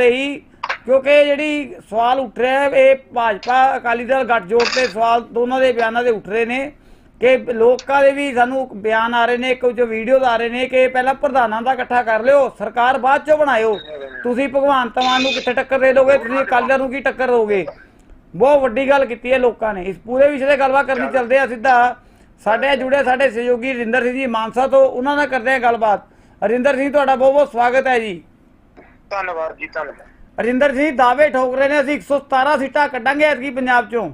ਹੀ ਕਿਉਂਕਿ ਜਿਹੜੀ ਸਵਾਲ ਉੱਠ ਰਿਹਾ ਹੈ, ਇਹ ਭਾਜਪਾ ਅਕਾਲੀ ਦਲ ਗੱਠਜੋੜ ਤੇ ਸਵਾਲ ਦੋਨਾਂ ਦੇ ਬਿਆਨਾਂ ਦੇ ਉੱਠ ਰਹੇ ਨੇ ਕਿ ਲੋਕਾਂ ਦੇ ਵੀ ਸਾਨੂੰ ਬਿਆਨ ਆ ਰਹੇ ਨੇ, ਕੁਝ ਵੀਡੀਓਜ਼ ਆ ਰਹੇ ਨੇ ਕਿ ਪਹਿਲਾਂ ਪ੍ਰਧਾਨਾਂ ਦਾ ਇਕੱਠਾ ਕਰ ਲਿਓ, ਸਰਕਾਰ ਬਾਅਦ ਚੋਂ ਬਣਾਇਓ। ਤੁਸੀਂ ਭਗਵਾਨ ਮਾਨ ਨੂੰ ਕਿੱਥੇ ਟੱਕਰ ਦੇ ਦੋਗੇ ਤੁਸੀਂ ਅਕਾਲੀ ਦਲ ਨੂੰ ਕੀ ਟੱਕਰ ਦੋਗੇ ਬਹੁਤ ਵੱਡੀ ਗੱਲ ਕੀਤੀ ਹੈ ਲੋਕਾਂ ਨੇ। ਇਸ ਪੂਰੇ ਵਿਸ਼ੇ ਤੇ ਗੱਲਬਾਤ ਕਰਨੀ ਚੱਲਦੇ ਆ ਸਿੱਧਾ। ਸਾਡੇ ਜੁੜੇ ਸਾਡੇ ਸਹਿਯੋਗੀ ਰਿੰਦਰ ਸਿੰਘ ਜੀ ਮਾਨਸਾ ਤੋਂ, ਉਹਨਾਂ ਨਾਲ ਕਰਦੇ ਆ ਗੱਲਬਾਤ। ਰਿੰਦਰ ਸਿੰਘ, ਤੁਹਾਡਾ ਬਹੁਤ ਬਹੁਤ ਸਵਾਗਤ ਹੈ ਜੀ। ਧੰਨਵਾਦ ਜੀ ਧੰਨਵਾਦ। ਅਰਿੰਦਰ ਸਿੰਘ ਦਾਅਵੇ ਠੋਕ ਰਹੇ ਨੇ ਅਸੀਂ 117 ਸੀਟਾਂ ਕੱਢਾਂਗੇ ਐਤਕੀ ਪੰਜਾਬ ਚੋਂ।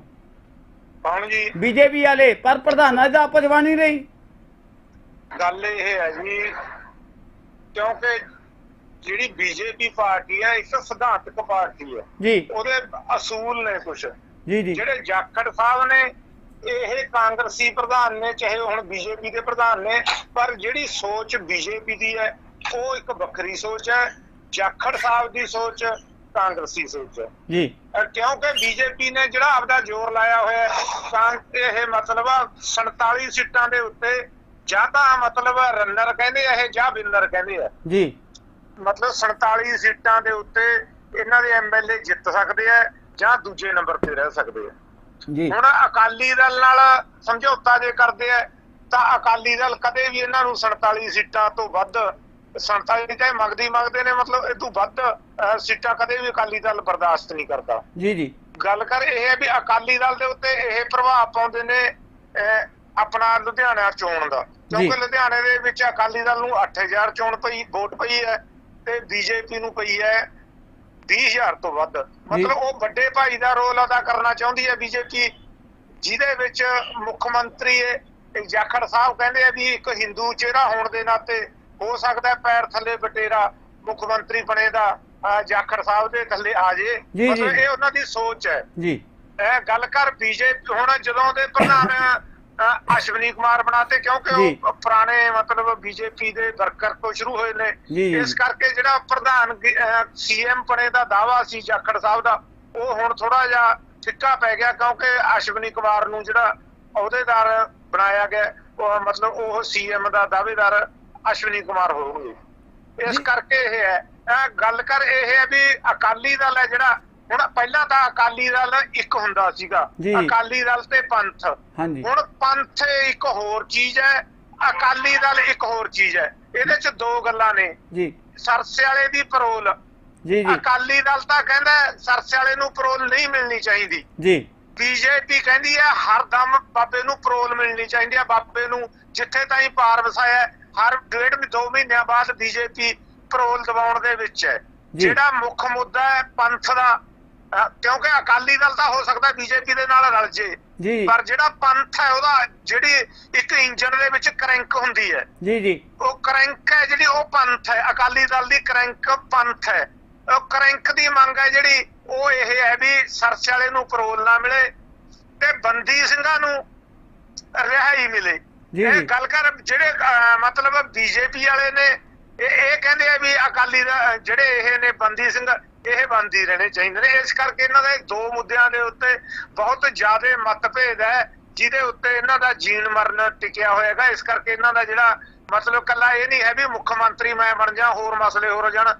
ਕੌਣ ਜੀ? ਬੀਜੇਪੀ ਵਾਲੇ ਪਰ ਪ੍ਰਧਾਨਾਂ ਦਾ ਆਪਸ ਬਣ ਨਹੀਂ ਰਹੀ। ਗੱਲ ਇਹ ਹੈ ਜੀ ਕਿਉਂਕਿ ਜਿਹੜੀ ਬੀਜੇਪੀ ਪਾਰਟੀ ਹੈ ਇੱਕ ਸਿਧਾਂਤਕ ਪਾਰਟੀ ਹੈ। ਜੀ। ਉਹਦੇ ਅਸੂਲ ਨੇ ਕੁਝ ਜੀ ਜੀ। ਜਿਹੜੇ ਜਾਖੜ ਸਾਹਿਬ ਨੇ ਇਹ ਕਾਂਗਰਸੀ ਪ੍ਰਧਾਨ ਨੇ ਚਾਹੇ ਹੁਣ ਬੀਜੇਪੀ ਦੇ ਪ੍ਰਧਾਨ ਨੇ ਪਰ ਜਿਹੜੀ ਸੋਚ ਬੀਜੇਪੀ ਦੀ ਹੈ ਉਹ ਇੱਕ ਵੱਖਰੀ ਸੋਚ ਹੈ। ਜਾਖੜ ਸਾਹਿਬ ਦੀ ਸੋਚ ਕਾਂਗਰਸੀ ਸੋਚ। ਹੈ ਜੀ ਕਿਉਂਕਿ ਬੀਜੇਪੀ ਨੇ ਜਿਹੜਾ ਆਪਦਾ ਜ਼ੋਰ ਲਾਇਆ ਹੋਇਆ ਹੈ ਇਹ ਮਤਲਬ ਆ 47 ਸੀਟਾਂ ਦੇ ਉੱਤੇ ਜਾਂ ਤਾਂ ਮਤਲਬ ਰਨਰ ਕਹਿੰਦੇ ਆ ਇਹ ਜਾਂ ਵਿਨਰ ਕਹਿੰਦੇ ਆ। ਜੀ। ਮਤਲਬ 47 ਸੀਟਾਂ ਦੇ ਉੱਤੇ ਇਹਨਾਂ ਦੇ ਐਮਐਲਏ ਜਿੱਤ ਸਕਦੇ ਆ ਜਾਂ ਦੂਜੇ ਨੰਬਰ ਤੇ ਰਹਿ ਸਕਦੇ ਆ। ਜੀ। ਹੁਣ ਅਕਾਲੀ ਦਲ ਨਾਲ ਸਮਝੌਤਾ ਜੇ ਕਰਦੇ ਆ ਤਾਂ ਅਕਾਲੀ ਦਲ ਕਦੇ ਵੀ ਇਹਨਾਂ ਨੂੰ 47 ਸੀਟਾਂ ਤੋਂ ਵੱਧ 47 ਚਾਹੇ ਮੰਗਦੀ ਮੰਗਦੇ ਨੇ ਮਤਲਬ ਇਹ ਤੋਂ ਵੱਧ ਸੀਟਾਂ ਕਦੇ ਵੀ ਅਕਾਲੀ ਦਲ ਬਰਦਾਸ਼ਤ ਨਹੀਂ ਕਰਦਾ। ਜੀ ਜੀ। ਗੱਲ ਕਰ ਇਹ ਹੈ ਵੀ ਅਕਾਲੀ ਦਲ ਦੇ ਉੱਤੇ ਇਹ ਪ੍ਰਭਾਵ ਪਾਉਂਦੇ ਨੇ ਆਪਣਾ ਲੁਧਿਆਣਾ ਚੋਣ ਦਾ। ਕਿਉਂਕਿ ਜੀ। ਲੁਧਿਆਣੇ ਦੇ ਵਿੱਚ ਅਕਾਲੀ ਦਲ ਨੂੰ 8000 ਚੋਣ ਪਈ ਵੋਟ ਪਈ ਹੈ ਤੇ ਬੀਜੇਪੀ ਨੂੰ ਪਈ ਹੈ 20000 ਤੋਂ ਵੱਧ। ਮਤਲਬ ਉਹ ਵੱਡੇ ਭਾਈ ਦਾ ਰੋਲ ਅਦਾ ਕਰਨਾ ਚਾਹੁੰਦੀ ਹੈ ਬੀਜੇਪੀ। ਜਿਹਦੇ ਵਿੱਚ ਮੁੱਖ ਮੰਤਰੀ ਜਾਖੜ ਸਾਹਿਬ ਕਹਿੰਦੇ ਆ ਵੀ ਇੱਕ ਹਿੰਦੂ ਚਿਹਰਾ ਹੋਣ ਦੇ ਨਾਤੇ ਹੋ ਸਕਦਾ ਪੈਰ ਥੱਲੇ ਬਟੇਰਾ ਮੁੱਖ ਮੰਤਰੀ ਬਣੇ ਦਾ ਜਾਖੜ ਸਾਹਿਬ ਦੇ ਥੱਲੇ ਆ ਜੇ ਮਤਲਬ। ਇਹ ਉਹਨਾਂ ਦੀ ਸੋਚ ਹੈ ਜੀ ਇਹ ਗੱਲ ਕਰ ਬੀਜੇਪੀ ਹੁਣ ਜਦੋਂ ਦੇ ਪ੍ਰਧਾਨ ਅਸ਼ਵਨੀ ਕੁਮਾਰ ਬਣਾਤੇ ਕਿਉਂਕਿ। ਉਹ ਪੁਰਾਣੇ ਮਤਲਬ ਬੀਜੇਪੀ ਦੇ ਵਰਕਰ ਤੋਂ ਸ਼ੁਰੂ ਹੋਏ ਨੇ। ਇਸ ਕਰਕੇ ਜਿਹੜਾ ਪ੍ਰਧਾਨ ਸੀਐਮ ਬਣੇ ਦਾ ਦਾਵਾ ਸੀ ਜਾਖੜ ਸਾਹਿਬ ਦਾ ਉਹ ਹੁਣ ਥੋੜਾ ਜਿਹਾ ਫਿੱਕਾ ਪੈ ਗਿਆ ਕਿਉਂਕਿ ਅਸ਼ਵਨੀ ਕੁਮਾਰ ਨੂੰ ਜਿਹੜਾ ਅਹੁਦੇਦਾਰ ਬਣਾਇਆ ਗਿਆ ਉਹ ਮਤਲਬ ਉਹ ਸੀਐਮ ਦਾ ਦਾਅਵੇਦਾਰ ਅਸ਼ਵਨੀ ਕੁਮਾਰ ਹੋਣਗੇ। ਇਸ। ਕਰਕੇ ਇਹ ਹੈ ਇਹ ਗੱਲ ਕਰ ਇਹ ਹੈ ਵੀ ਅਕਾਲੀ ਦਲ ਹੈ ਜਿਹੜਾ ਹੁਣ ਪਹਿਲਾਂ ਤਾਂ ਅਕਾਲੀ ਦਲ ਇੱਕ ਹੁੰਦਾ ਸੀਗਾ। ਅਕਾਲੀ ਦਲ ਤੇ ਪੰਥ। ਹੁਣ ਪੰਥ ਇੱਕ ਹੋਰ ਚੀਜ਼ ਹੈ ਅਕਾਲੀ ਦਲ ਇੱਕ ਹੋਰ ਚੀਜ਼ ਹੈ। ਇਹਦੇ ਚ ਦੋ ਗੱਲਾਂ ਨੇ। ਜੀ। ਸਰਸੇ ਵਾਲੇ ਦੀ ਪਰੋਲ। ਜੀ ਜੀ। ਅਕਾਲੀ ਦਲ ਤਾਂ ਕਹਿੰਦਾ ਸਰਸੇ ਵਾਲੇ ਨੂੰ ਪਰੋਲ ਨਹੀਂ ਮਿਲਣੀ ਚਾਹੀਦੀ। ਜੀ। ਬੀਜੇਪੀ ਕਹਿੰਦੀ ਹੈ ਹਰਦਮ ਬਾਬੇ ਨੂੰ ਪਰੋਲ ਮਿਲਣੀ ਚਾਹੀਦੀ ਹੈ। ਬਾਬੇ ਨੂੰ ਜਿੱਥੇ ਤਾਈਂ ਪਾਰ ਵਸਾਇਆ ਹਰ ਡੇਢ ਮਹੀਨੇ ਦੋ ਮਹੀਨਿਆਂ ਬਾਅਦ ਬੀਜੇਪੀ ਪਰੋਲ ਦਿਵਾਉਣ ਦੇ ਵਿੱਚ ਹੈ। ਜਿਹੜਾ ਮੁੱਖ ਮੁੱਦਾ ਹੈ ਪੰਥ ਦਾ ਕਿਉਂਕਿ ਅਕਾਲੀ ਦਲ ਤਾਂ ਹੋ ਸਕਦਾ ਬੀਜੇਪੀ ਦੇ ਨਾਲ ਰਲ ਜੇ। ਪਰ ਜਿਹੜਾ ਪੰਥ ਹੈ ਉਹਦਾ ਜਿਹੜੀ ਇੱਕ ਇੰਜਨ ਦੇ ਵਿੱਚ ਕਰੰਕ ਹੁੰਦੀ ਹੈ। ਜੀ ਜੀ। ਉਹ ਕਰੰਕ ਹੈ ਜਿਹੜੀ ਉਹ ਪੰਥ ਹੈ ਅਕਾਲੀ ਦਲ ਦੀ ਕਰੰਕ ਪੰਥ ਹੈ। ਉਹ ਕਰੰਕ ਦੀ ਮੰਗ ਹੈ ਜਿਹੜੀ ਉਹ ਇਹ ਹੈ ਵੀ ਸਰਚ ਵਾਲੇ ਨੂੰ ਪਰੋਲ ਨਾ ਮਿਲੇ ਤੇ ਬੰਦੀ ਸਿੰਘਾਂ ਨੂੰ ਰਿਹਾਈ ਮਿਲੇ। ਇਹ। ਗੱਲ ਕਰ ਜਿਹੜੇ ਮਤਲਬ ਬੀਜੇਪੀ ਵਾਲੇ ਨੇ ਇਹ ਇਹ ਕਹਿੰਦੇ ਆ ਵੀ ਅਕਾਲੀ ਦਾ ਜਿਹੜੇ ਇਹ ਨੇ ਬੰਦੀ ਸਿੰਘ ਇਹ ਬੰਦੀ ਰਹਿਣੇ ਚਾਹੀਦੇ ਨੇ ਇਸ ਕਰਕੇ ਇਹਨਾਂ ਦੇ ਦੋ ਮੁੱਦਿਆਂ ਦੇ ਉੱਤੇ ਬਹੁਤ ਜ਼ਿਆਦਾ ਮਤਭੇਦ ਹੈ ਜਿਹਦੇ ਉੱਤੇ ਇਹਨਾਂ ਦਾ ਜੀਣ ਮਰਨ ਟਿਕਿਆ ਹੋਏਗਾ ਇਸ ਕਰਕੇ ਇਹਨਾਂ ਦਾ ਜਿਹੜਾ ਮਤਲਬ ਕੱਲਾ ਇਹ ਨਹੀਂ ਹੈ ਵੀ ਮੁੱਖ ਮੰਤਰੀ ਮੈਂ ਬਣ ਜਾ ਹੋਰ ਮਸਲੇ ਹੋਰ ਜਾਣ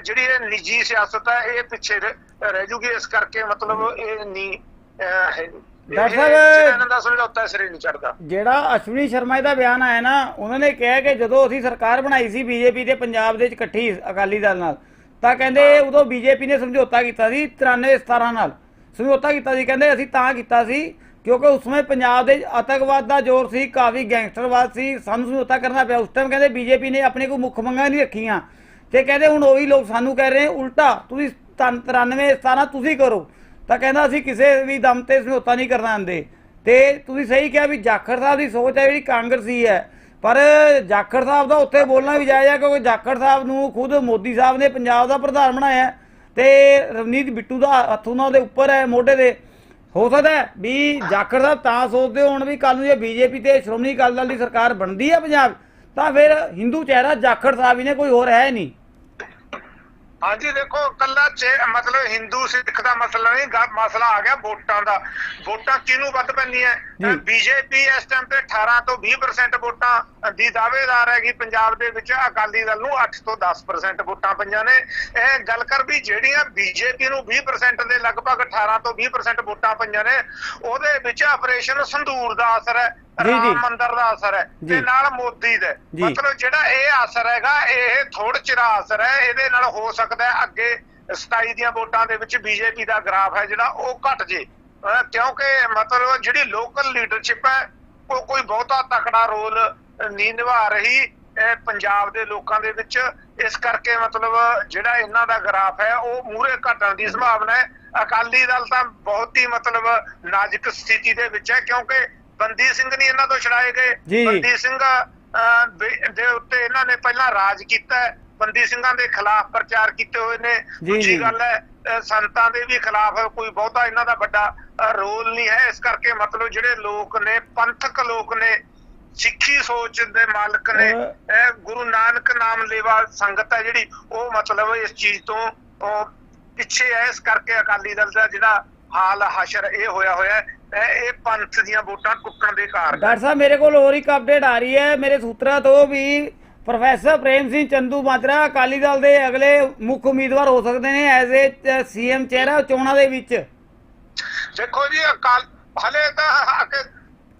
ਜਿਹੜੀ ਇਹ ਨਿੱਜੀ ਸਿਆਸਤ ਹੈ ਇਹ ਪਿੱਛੇ ਰਹਿ ਜੂਗੀ ਇਸ ਕਰਕੇ ਮਤਲਬ ਇਹ ਨਹੀਂ ਹੈ। ਡਾਕਟਰ ਸਾਹਿਬ- ਇਹਨਾਂ ਦਾ ਸਮਝੌਤਾ ਸਿਰੇ ਨਹੀਂ ਚੜਦਾ। ਜਿਹੜਾ ਅਸ਼ਵਨੀ ਸ਼ਰਮਾ ਦਾ ਬਿਆਨ ਆਇਆ ਨਾ ਉਹਨਾਂ ਨੇ ਕਿਹਾ ਕਿ ਜਦੋਂ ਅਸੀਂ ਸਰਕਾਰ ਬਣਾਈ ਸੀ ਬੀਜੇਪੀ ਤੇ ਪੰਜਾਬ ਦੇ ਵਿੱਚ ਇਕੱਠੀ ਅਕਾਲੀ ਦਲ ਨਾਲ ਤਾਂ ਕਹਿੰਦੇ ਉਦੋਂ ਬੀਜੇਪੀ ਨੇ ਸਮਝੌਤਾ ਕੀਤਾ ਸੀ 93 17 ਨਾਲ। ਸਮਝੌਤਾ ਕੀਤਾ ਸੀ ਕਹਿੰਦੇ ਅਸੀਂ ਤਾਂ ਕੀਤਾ ਸੀ ਕਿਉਂਕਿ ਉਸ ਸਮੇਂ ਪੰਜਾਬ ਦੇ ਆਤੰਕਵਾਦ ਦਾ ਜ਼ੋਰ ਸੀ ਕਾਫੀ ਗੈਂਗਸਟਰਵਾਦ ਸੀ ਸਾਨੂੰ ਸਮਝੌਤਾ ਕਰਨਾ ਪਿਆ। ਉਸ ਟਾਈਮ ਕਹਿੰਦੇ ਬੀਜੇਪੀ ਨੇ ਆਪਣੇ ਕੋਈ ਮੁੱਖ ਮੰਗਾਂ ਨਹੀਂ ਰੱਖੀਆਂ। ਤੇ ਕਹਿੰਦੇ ਹੁਣ ਉਹੀ ਲੋਕ ਸਾਨੂੰ ਕਹਿ ਰਹੇ ਉਲਟਾ ਤੁਸੀਂ 93 17 ਤੁਸੀਂ ਕਰੋ। ਤਾਂ ਕਹਿੰਦਾ ਅਸੀਂ ਕਿਸੇ ਵੀ ਦਮ ਤੇ ਸਮਝੌਤਾ ਨਹੀਂ ਕਰਨਾ ਆਂਦੇ। ਤੇ ਤੁਸੀਂ ਸਹੀ ਕਿਹਾ ਵੀ ਜਾਖੜ ਸਾਹਿਬ ਦੀ ਸੋਚ ਹੈ ਜਿਹੜੀ ਕਾਂਗਰਸੀ ਹੈ। ਪਰ ਜਾਖੜ ਸਾਹਿਬ ਦਾ ਉੱਥੇ ਬੋਲਣਾ ਵੀ ਜਾਇਜ਼ ਹੈ ਕਿਉਂਕਿ ਜਾਖੜ ਸਾਹਿਬ ਨੂੰ ਖੁਦ ਮੋਦੀ ਸਾਹਿਬ ਨੇ ਪੰਜਾਬ ਦਾ ਪ੍ਰਧਾਨ ਬਣਾਇਆ। ਹੈ ਤੇ ਰਵਨੀਤ ਬਿੱਟੂ ਦਾ ਹੱਥ ਉਹਨਾਂ ਦੇ ਉੱਪਰ ਹੈ, ਮੋਢੇ ਦੇ ਹੋ ਸਕਦਾ ਵੀ ਜਾਖੜ ਸਾਹਿਬ ਤਾਂ ਸੋਚਦੇ ਹੋਣ ਵੀ ਕੱਲ ਨੂੰ ਜੇ ਬੀਜੇਪੀ ਤੇ ਸ਼੍ਰੋਮਣੀ ਅਕਾਲੀ ਦਲ ਦੀ ਸਰਕਾਰ ਬਣਦੀ ਹੈ ਪੰਜਾਬ, ਤਾਂ ਫਿਰ ਹਿੰਦੂ ਚਿਹਰਾ ਜਾਖੜ ਸਾਹਿਬ ਹੀ ਨੇ, ਕੋਈ ਹੋਰ ਹੈ ਨਹੀਂ। ਹਾਂਜੀ ਦੇਖੋ ਕੱਲਾ ਚੇ- ਮਤਲਬ ਹਿੰਦੂ ਸਿੱਖ ਦਾ ਮਸਲਾ ਨਹੀਂ ਮਸਲਾ ਆ ਗਿਆ ਵੋਟਾਂ ਦਾ ਵੋਟਾਂ ਕਿਹਨੂੰ ਵੱਧ ਪੈਂਦੀਆਂ ਜੀ। ਬੀਜੇਪੀ ਇਸ ਟਾਈਮ ਤੇ 18 ਤੋਂ 20% ਵੋਟਾਂ ਦੀ ਦਾਅਵੇਦਾਰ ਹੈਗੀ ਪੰਜਾਬ ਦੇ ਵਿੱਚ ਅਕਾਲੀ ਦਲ ਨੂੰ 8 ਤੋਂ 10% ਵੋਟਾਂ ਪਈਆਂ ਨੇ ਇਹ ਗੱਲ ਕਰ ਵੀ ਜਿਹੜੀਆਂ ਬੀਜੇਪੀ ਨੂੰ 20% ਦੇ ਲਗਭਗ 18 ਤੋਂ 20% ਵੋਟਾਂ ਪਈਆਂ ਨੇ ਉਹਦੇ ਵਿੱਚ ਆਪਰੇਸ਼ਨ ਸੰਦੂਰ ਦਾ ਅਸਰ ਹੈ। ਰਾਮ ਮੰਦਰ ਦਾ ਅਸਰ ਹੈ। ਤੇ ਨਾਲ ਮੋਦੀ ਦਾ। ਮਤਲਬ ਜਿਹੜਾ ਇਹ ਅਸਰ ਹੈਗਾ ਇਹ ਥੋੜ ਚਿਰਾ ਅਸਰ ਹੈ ਇਹਦੇ ਨਾਲ ਹੋ ਸਕਦਾ ਹੈ ਅੱਗੇ 27 ਦੀਆਂ ਵੋਟਾਂ ਦੇ ਵਿੱਚ ਬੀਜੇਪੀ ਦਾ ਗ੍ਰਾਫ ਹੈ ਜਿਹੜਾ ਉਹ ਘਟ ਜੇ। ਕਿਉਂਕਿ ਮਤਲਬ ਜਿਹੜੀ ਲੋਕਲ ਲੀਡਰਸ਼ਿਪ ਹੈ ਉਹ ਕੋਈ ਬਹੁਤਾ ਤਕੜਾ ਰੋਲ ਨਹੀਂ ਨਿਭਾ ਰਹੀ ਇਹ ਪੰਜਾਬ ਦੇ ਲੋਕਾਂ ਦੇ ਵਿੱਚ। ਇਸ ਕਰਕੇ ਮਤਲਬ ਜਿਹੜਾ ਇਹਨਾਂ ਦਾ ਗ੍ਰਾਫ ਹੈ ਉਹ ਮੂਹਰੇ ਘਟਣ ਦੀ ਸੰਭਾਵਨਾ ਹੈ। ਅਕਾਲੀ ਦਲ ਤਾਂ ਬਹੁਤ ਹੀ ਮਤਲਬ ਨਾਜ਼ੁਕ ਸਥਿਤੀ ਦੇ ਵਿੱਚ ਹੈ ਕਿਉਂਕਿ ਬੰਦੀ ਸਿੰਘ ਨਹੀਂ ਇਹਨਾਂ ਤੋਂ ਛੜਾਏ ਗਏ। ਬੰਦੀ ਸਿੰਘ ਦੇ- ਉੱਤੇ ਇਹਨਾਂ ਨੇ ਪਹਿਲਾਂ ਰਾਜ ਕੀਤਾ ਬੰਦੀ ਸਿੰਘਾਂ ਦੇ ਖਿਲਾਫ ਪ੍ਰਚਾਰ ਕੀਤੇ ਹੋਏ ਨੇ। ਦੂਜੀ। ਗੱਲ ਹੈ ਸੰਤਾਂ ਦੇ ਵੀ ਖਿਲਾਫ ਕੋਈ ਬਹੁਤਾ ਇਹਨਾਂ ਦਾ ਵੱਡਾ ਰੋਲ ਨਹੀਂ ਹੈ। ਇਸ ਕਰਕੇ ਮਤਲਬ ਜਿਹੜੇ ਲੋਕ ਨੇ ਪੰਥਕ ਲੋਕ ਨੇ ਸਿੱਖੀ ਸੋਚ ਦੇ ਮਾਲਕ ਨੇ ਇਹ ਗੁਰੂ ਨਾਨਕ ਨਾਮ ਲੇਵਾ ਸੰਗਤ ਹੈ ਜਿਹੜੀ ਉਹ ਮਤਲਬ ਇਸ ਚੀਜ਼ ਤੋਂ ਪਿੱਛੇ ਹੈ। ਇਸ ਕਰਕੇ ਅਕਾਲੀ ਦਲ ਦਾ ਜਿਹੜਾ ਹਾਲ ਹਸ਼ਰ ਇਹ ਹੋਇਆ ਹੋਇਆ ਇਹ- ਇਹ ਪੰਥ ਦੀਆਂ ਵੋਟਾਂ ਟੁੱਟਣ ਦੇ ਕਾਰਨ। ਡਾਕਟਰ ਸਾਹਿਬ ਮੇਰੇ ਕੋਲ ਹੋਰ ਇੱਕ ਅਪਡੇਟ ਆ ਰਹੀ ਹੈ ਮੇਰੇ ਸੂਤਰਾਂ ਤੋਂ ਵੀ ਪ੍ਰੋਫੈਸਰ ਪ੍ਰੇਮ ਸਿੰਘ ਚੰਦੂ ਮਾਜਰਾ ਅਕਾਲੀ ਦਲ ਦੇ ਅਗਲੇ ਮੁੱਖ ਉਮੀਦਵਾਰ ਹੋ ਸਕਦੇ ਨੇ ਐਜ਼ ਏ ਸੀਐਮ ਚਿਹਰਾ ਚੋਣਾਂ ਦੇ ਵਿੱਚ ਦੇਖੋ ਜੀ ਅਕਾਲ ਹਲੇ ਤਾਂ